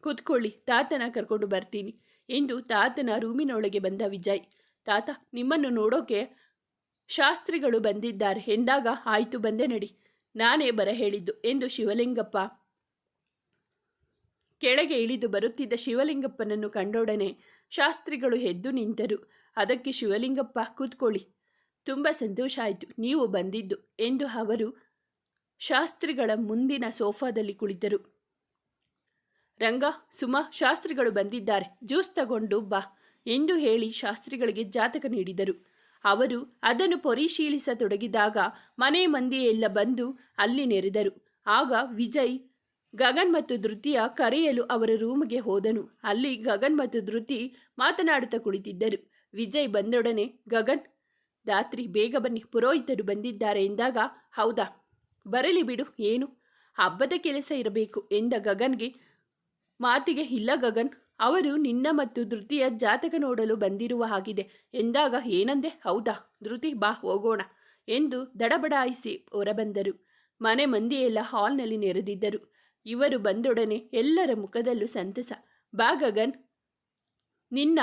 ಕೂತ್ಕೊಳ್ಳಿ, ತಾತನ ಕರ್ಕೊಂಡು ಬರ್ತೀನಿ ಎಂದು ತಾತನ ರೂಮಿನೊಳಗೆ ಬಂದ ವಿಜಯ್. ತಾತ, ನಿಮ್ಮನ್ನು ನೋಡೋಕೆ ಶಾಸ್ತ್ರಿಗಳು ಬಂದಿದ್ದಾರೆ ಎಂದಾಗ, ಆಯಿತು, ಬಂದೆ ನಡಿ. ನಾನೇ ಬರ ಹೇಳಿದ್ದು ಎಂದು ಶಿವಲಿಂಗಪ್ಪ. ಕೆಳಗೆ ಇಳಿದು ಬರುತ್ತಿದ್ದ ಶಿವಲಿಂಗಪ್ಪನನ್ನು ಕಂಡೊಡನೆ ಶಾಸ್ತ್ರಿಗಳು ಎದ್ದು ನಿಂತರು. ಅದಕ್ಕೆ ಶಿವಲಿಂಗಪ್ಪ, ಕೂತ್ಕೊಳ್ಳಿ. ತುಂಬ ಸಂತೋಷ ಆಯಿತು, ನೀವು ಬಂದಿದ್ದು ಎಂದು ಅವರು ಶಾಸ್ತ್ರಿಗಳ ಮುಂದಿನ ಸೋಫಾದಲ್ಲಿ ಕುಳಿತರು. ರಂಗ, ಸುಮ, ಶಾಸ್ತ್ರಿಗಳು ಬಂದಿದ್ದಾರೆ, ಜ್ಯೂಸ್ ತಗೊಂಡು ಬಾ ಎಂದು ಹೇಳಿ ಶಾಸ್ತ್ರಿಗಳಿಗೆ ಜಾತಕ ನೀಡಿದರು. ಅವರು ಅದನ್ನು ಪರಿಶೀಲಿಸತೊಡಗಿದಾಗ ಮನೆ ಮಂದಿಯೆಲ್ಲ ಬಂದು ಅಲ್ಲಿ ನೆರೆದರು. ಆಗ ವಿಜಯ್, ಗಗನ್ ಮತ್ತು ಧೃತಿಯ ಕರೆಯಲು ಅವರ ರೂಮ್ಗೆ ಹೋದನು. ಅಲ್ಲಿ ಗಗನ್ ಮತ್ತು ಧೃತಿ ಮಾತನಾಡುತ್ತಾ ಕುಳಿತಿದ್ದರು. ವಿಜಯ್ ಬಂದೊಡನೆ, ಗಗನ್, ರಾತ್ರಿ ಬೇಗ ಬನ್ನಿ. ಪುರೋಹಿತರು ಬಂದಿದ್ದಾರೆ ಎಂದಾಗ, ಹೌದಾ? ಬರಲಿ ಬಿಡು. ಏನು? ಹಬ್ಬದ ಕೆಲಸ ಇರಬೇಕು ಎಂದ ಗಗನ್ಗೆ, ಮಾತಿಗೆ ಇಲ್ಲ ಗಗನ್. ಅವರು ನಿನ್ನ ಮತ್ತು ಧೃತಿಯ ಜಾತಕ ನೋಡಲು ಬಂದಿರುವ ಹಾಗಿದೆ. ಎಂದಾಗ ಏನಂದೆ? ಹೌದಾ, ಧೃತಿ, ಬಾ, ಹೋಗೋಣ ಎಂದು ದಡಬಡಾಯಿಸಿ ಹೊರಬಂದರು. ಮನೆ ಮಂದಿಯೆಲ್ಲ ಹಾಲ್ನಲ್ಲಿ ನೆರೆದಿದ್ದರು. ಇವರು ಬಂದೊಡನೆ ಎಲ್ಲರ ಮುಖದಲ್ಲೂ ಸಂತಸ. ಬಾ, ಗಗನ್. ನಿನ್ನ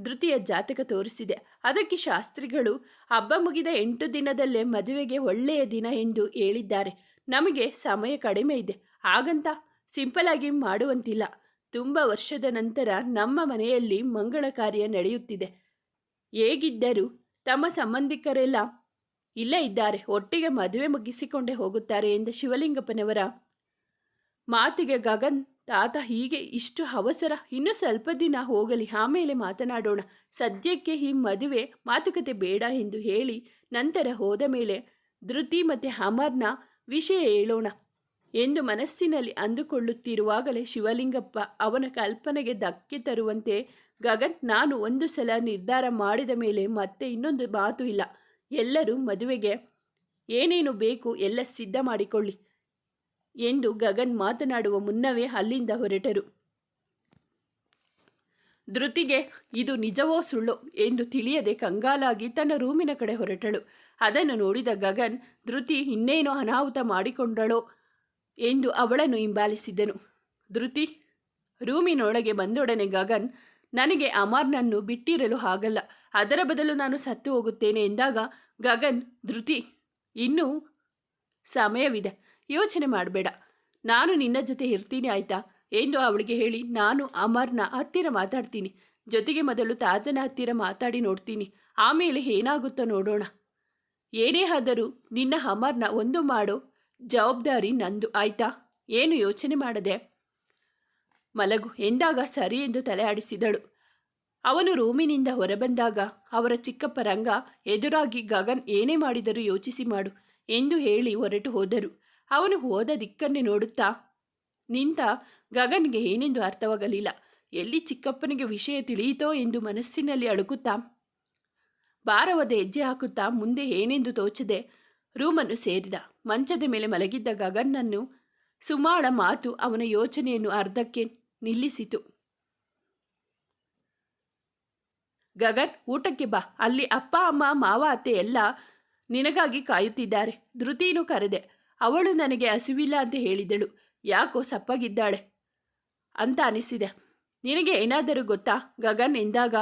ಧೃತಿಯ ಜಾತಕ ತೋರಿಸಿದೆ. ಅದಕ್ಕೆ ಶಾಸ್ತ್ರಿಗಳು, ಹಬ್ಬ ಮುಗಿದ ಎಂಟು ದಿನದಲ್ಲೇ ಮದುವೆಗೆ ಒಳ್ಳೆಯ ದಿನ ಎಂದು ಹೇಳಿದ್ದಾರೆ. ನಮಗೆ ಸಮಯ ಕಡಿಮೆ ಇದೆ. ಹಾಗಂತ ಸಿಂಪಲ್ ಆಗಿ ಮಾಡುವಂತಿಲ್ಲ. ತುಂಬ ವರ್ಷದ ನಂತರ ನಮ್ಮ ಮನೆಯಲ್ಲಿ ಮಂಗಳ ಕಾರ್ಯ ನಡೆಯುತ್ತಿದೆ. ಹೇಗಿದ್ದರೂ ತಮ್ಮ ಸಂಬಂಧಿಕರೆಲ್ಲ ಇಲ್ಲೇ ಇದ್ದಾರೆ. ಒಟ್ಟಿಗೆ ಮದುವೆ ಮುಗಿಸಿಕೊಂಡೇ ಹೋಗುತ್ತಾರೆ ಎಂದ ಶಿವಲಿಂಗಪ್ಪನವರ ಮಾತಿಗೆ ಗಗನ್, ತಾತ ಹೀಗೆ ಇಷ್ಟು ಅವಸರ, ಇನ್ನು ಸ್ವಲ್ಪ ದಿನ ಹೋಗಲಿ, ಆಮೇಲೆ ಮಾತನಾಡೋಣ. ಸದ್ಯಕ್ಕೆ ಈ ಮದುವೆ ಮಾತುಕತೆ ಬೇಡ ಎಂದು ಹೇಳಿ ನಂತರ ಹೋದ ಮೇಲೆ ಧೃತಿ ಮತ್ತು ಅಮರ್ನ ವಿಷಯ ಹೇಳೋಣ. ಎಂದು ಮನಸ್ಸಿನಲ್ಲಿ ಅಂದುಕೊಳ್ಳುತ್ತಿರುವಾಗಲೇ ಶಿವಲಿಂಗಪ್ಪ ಅವನ ಕಲ್ಪನೆಗೆ ಧಕ್ಕೆ ತರುವಂತೆ, ಗಗನ್, ನಾನು ಒಂದು ಸಲ ನಿರ್ಧಾರ ಮಾಡಿದ ಮೇಲೆ ಮತ್ತೆ ಇನ್ನೊಂದು ಮಾತು ಇಲ್ಲ. ಎಲ್ಲರೂ ಮದುವೆಗೆ, ಏನೇನು ಬೇಕು ಎಲ್ಲ ಸಿದ್ಧ ಮಾಡಿಕೊಳ್ಳಿ ಎಂದು ಗಗನ್ ಮಾತನಾಡುವ ಮುನ್ನವೇ ಅಲ್ಲಿಂದ ಹೊರಟರು. ಧೃತಿಗೆ, ಇದು ನಿಜವೋ ಸುಳ್ಳೋ ಎಂದು ತಿಳಿಯದೆ ಕಂಗಾಲಾಗಿ ತನ್ನ ರೂಮಿನ ಕಡೆ ಹೊರಟಳು. ಅದನ್ನು ನೋಡಿದ ಗಗನ್, ಧೃತಿ ಇನ್ನೇನೋ ಅನಾಹುತ ಮಾಡಿಕೊಂಡಳೋ ಎಂದು ಅವಳನ್ನು ಹಿಂಬಾಲಿಸಿದನು. ಧೃತಿ, ರೂಮಿನೊಳಗೆ ಬಂದೊಡನೆ ಗಗನ್, ನನಗೆ ಅಮರ್ನನ್ನು ಬಿಟ್ಟಿರಲು ಆಗಲ್ಲ. ಅದರ ಬದಲು ನಾನು ಸತ್ತು ಹೋಗುತ್ತೇನೆ ಎಂದಾಗ ಗಗನ್, ಧೃತಿ, ಇನ್ನೂ ಸಮಯವಿದೆ. ಯೋಚನೆ ಮಾಡಬೇಡ. ನಾನು ನಿನ್ನ ಜೊತೆ ಇರ್ತೀನಿ ಆಯ್ತಾ? ಎಂದು ಅವಳಿಗೆ ಹೇಳಿ, ನಾನು ಅಮರ್ನ ಹತ್ತಿರ ಮಾತಾಡ್ತೀನಿ. ಜೊತೆಗೆ ಮೊದಲು ತಾತನ ಹತ್ತಿರ ಮಾತಾಡಿ ನೋಡ್ತೀನಿ. ಆಮೇಲೆ ಏನಾಗುತ್ತೋ ನೋಡೋಣ. ಏನೇ ಆದರೂ ನಿನ್ನ ಅಮರ್ನ ಒಂದು ಮಾಡೋ. ಜವಾಬ್ದಾರಿ ನಂದು, ಆಯ್ತಾ? ಏನು ಯೋಚನೆ ಮಾಡದೆ? ಮಲಗು, ಎಂದಾಗ ಸರಿ ಎಂದು ತಲೆ ಆಡಿಸಿದಳು ಅವನು ರೂಮಿನಿಂದ ಹೊರಬಂದಾಗ ಅವರ ಚಿಕ್ಕಪ್ಪ ರಂಗ, ಎದುರಾಗಿ ಗಗನ್ ಏನೇ ಮಾಡಿದರೂ ಯೋಚಿಸಿ ಮಾಡು ಎಂದು ಹೇಳಿ ಹೊರಟು ಹೋದರು. ಅವನು ಹೋದ ದಿಕ್ಕನ್ನೇ ನೋಡುತ್ತಾ, ನಿಂತ ಗಗನ್ಗೆ ಏನೆಂದು ಅರ್ಥವಾಗಲಿಲ್ಲ. ಎಲ್ಲಿ ಚಿಕ್ಕಪ್ಪನಿಗೆ ವಿಷಯ ತಿಳಿಯಿತೋ ಎಂದು ಮನಸ್ಸಿನಲ್ಲಿ ಅಳುಕುತ್ತಾ, ಭಾರವಾದ ಹೆಜ್ಜೆ ಹಾಕುತ್ತಾ ಮುಂದೆ ಏನೆಂದು ತೋಚದೆ ರೂಮನ್ನು ಸೇರಿದ. ಮಂಚದ ಮೇಲೆ ಮಲಗಿದ್ದ ಗಗನ್ನನ್ನು ಸುಮಾಳ ಮಾತು ಅವನ ಯೋಚನೆಯನ್ನು ಅರ್ಧಕ್ಕೆ ನಿಲ್ಲಿಸಿತು. ಗಗನ್, ಊಟಕ್ಕೆ ಬಾ. ಅಲ್ಲಿ ಅಪ್ಪ, ಅಮ್ಮ, ಮಾವ, ಅತ್ತೆ ಎಲ್ಲ ನಿನಗಾಗಿ ಕಾಯುತ್ತಿದ್ದಾರೆ. ಧೃತೀನು ಕರೆದೆ. ಅವಳು ನನಗೆ ಹಸಿವಿಲ್ಲ ಅಂತ ಹೇಳಿದಳು. ಯಾಕೋ ಸಪ್ಪಗಿದ್ದಾಳೆ ಅಂತ ಅನಿಸಿದೆ. ನಿನಗೆ ಏನಾದರೂ ಗೊತ್ತಾ? ಗಗನ್ ಎಂದಾಗ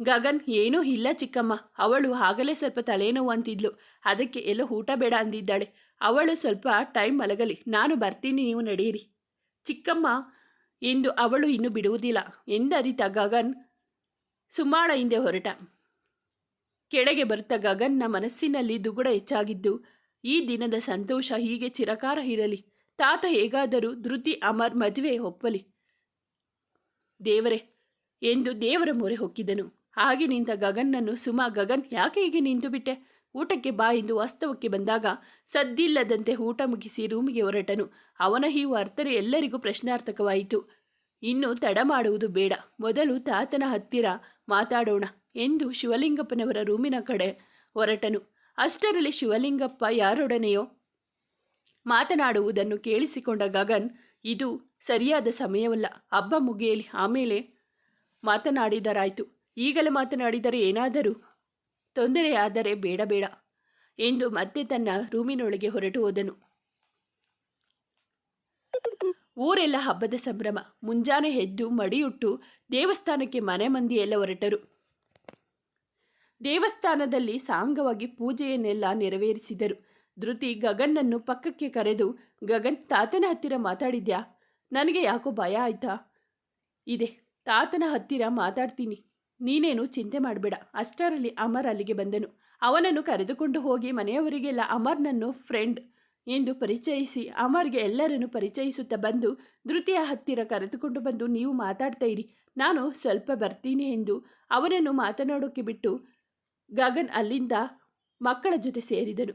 ಗಗನ್, ಏನೂ ಇಲ್ಲ ಚಿಕ್ಕಮ್ಮ. ಅವಳು ಆಗಲೇ ಸ್ವಲ್ಪ ತಲೆನೋವು ಅಂತಿದ್ಲು. ಅದಕ್ಕೆ ಎಲ್ಲೋ ಊಟ ಬೇಡ ಅಂದಿದ್ದಾಳೆ. ಅವಳು ಸ್ವಲ್ಪ ಟೈಮ್ ಮಲಗಲಿ. ನಾನು ಬರ್ತೀನಿ, ನೀವು ನಡೆಯಿರಿ ಚಿಕ್ಕಮ್ಮ, ಎಂದು ಅವಳು ಇನ್ನು ಬಿಡುವುದಿಲ್ಲ, ಎಂದರಿತ ಗಗನ್ ಸುಮಾಳ ಹಿಂದೆ ಹೊರಟ. ಕೆಳಗೆ ಬರುತ್ತ ಗಗನ್ನ ಮನಸ್ಸಿನಲ್ಲಿ ದುಗುಡ ಹೆಚ್ಚಾಗಿದ್ದು, ಈ ದಿನದ ಸಂತೋಷ ಹೀಗೆ ಚಿರಕಾರ ಇರಲಿ. ತಾತ ಹೇಗಾದರೂ ಧೃತಿ, ಅಮರ್ ಮದುವೆ ಒಪ್ಪಲಿ. ದೇವರೇ, ಎಂದು ದೇವರ ಮೊರೆ ಹೊಕ್ಕಿದನು. ಹಾಗೆ ನಿಂತ ಗಗನ್ನನ್ನು ಸುಮಾ ಗಗನ್ ಯಾಕೆ ಹೀಗೆ ನಿಂತು ಬಿಟ್ಟೆ? ಊಟಕ್ಕೆ ಬಾ ಎಂದು ವಾಸ್ತವಕ್ಕೆ ಬಂದಾಗ ಸದ್ದಿಲ್ಲದಂತೆ ಊಟ ಮುಗಿಸಿ ರೂಮಿಗೆ ಹೊರಟನು. ಅವನ ಈ ವರ್ತನೆ ಎಲ್ಲರಿಗೂ ಪ್ರಶ್ನಾರ್ಥಕವಾಯಿತು. ಇನ್ನು ತಡ ಮಾಡುವುದು ಬೇಡ. ಮೊದಲು ತಾತನ ಹತ್ತಿರ ಮಾತಾಡೋಣ ಎಂದು ಶಿವಲಿಂಗಪ್ಪನವರ ರೂಮಿನ ಕಡೆ ಹೊರಟನು. ಅಷ್ಟರಲ್ಲಿ ಶಿವಲಿಂಗಪ್ಪ ಯಾರೊಡನೆಯೋ ಮಾತನಾಡುವುದನ್ನು ಕೇಳಿಸಿಕೊಂಡ ಗಗನ್, ಇದು ಸರಿಯಾದ ಸಮಯವಲ್ಲ. ಹಬ್ಬ ಮುಗಿಯಲಿ, ಆಮೇಲೆ ಮಾತನಾಡಿದರಾಯಿತು. ಈಗಲೇ ಮಾತನಾಡಿದರೆ ಏನಾದರೂ ತೊಂದರೆಯಾದರೆ ಬೇಡ ಬೇಡ ಎಂದು ಮತ್ತೆ ತನ್ನ ರೂಮಿನೊಳಗೆ ಹೊರಟು ಹೋದನು. ಊರೆಲ್ಲ ಹಬ್ಬದ ಸಂಭ್ರಮ. ಮುಂಜಾನೆ ಎದ್ದು ಮಡಿಯುಟ್ಟು ದೇವಸ್ಥಾನಕ್ಕೆ ಮನೆ ಮಂದಿಯೆಲ್ಲ ಹೊರಟರು. ದೇವಸ್ಥಾನದಲ್ಲಿ ಸಾಂಗವಾಗಿ ಪೂಜೆಯನ್ನೆಲ್ಲ ನೆರವೇರಿಸಿದರು. ಧೃತಿ ಗಗನ್ನನ್ನು ಪಕ್ಕಕ್ಕೆ ಕರೆದು, ಗಗನ್, ತಾತನ ಹತ್ತಿರ ಮಾತಾಡಿದ್ಯಾ? ನನಗೆ ಯಾಕೋ ಭಯ ಆಯ್ತಾ? ಇದೆ, ತಾತನ ಹತ್ತಿರ ಮಾತಾಡ್ತೀನಿ. ನೀನೇನು ಚಿಂತೆ ಮಾಡಬೇಡ. ಅಷ್ಟರಲ್ಲಿ ಅಮರ್ ಅಲ್ಲಿಗೆ ಬಂದನು. ಅವನನ್ನು ಕರೆದುಕೊಂಡು ಹೋಗಿ ಮನೆಯವರಿಗೆಲ್ಲ ಅಮರ್ನನ್ನು ಫ್ರೆಂಡ್ ಎಂದು ಪರಿಚಯಿಸಿ ಅಮರ್ಗೆ ಎಲ್ಲರನ್ನು ಪರಿಚಯಿಸುತ್ತಾ ಬಂದು ಧೃತಿಯ ಹತ್ತಿರ ಕರೆದುಕೊಂಡು ಬಂದು ನೀವು ಮಾತಾಡ್ತಾ ಇರಿ. ನಾನು ಸ್ವಲ್ಪ ಬರ್ತೀನಿ ಎಂದು ಅವನನ್ನು ಮಾತನಾಡೋಕೆ ಬಿಟ್ಟು ಗಗನ್ ಅಲ್ಲಿಂದ ಮಕ್ಕಳ ಜೊತೆ ಸೇರಿದನು.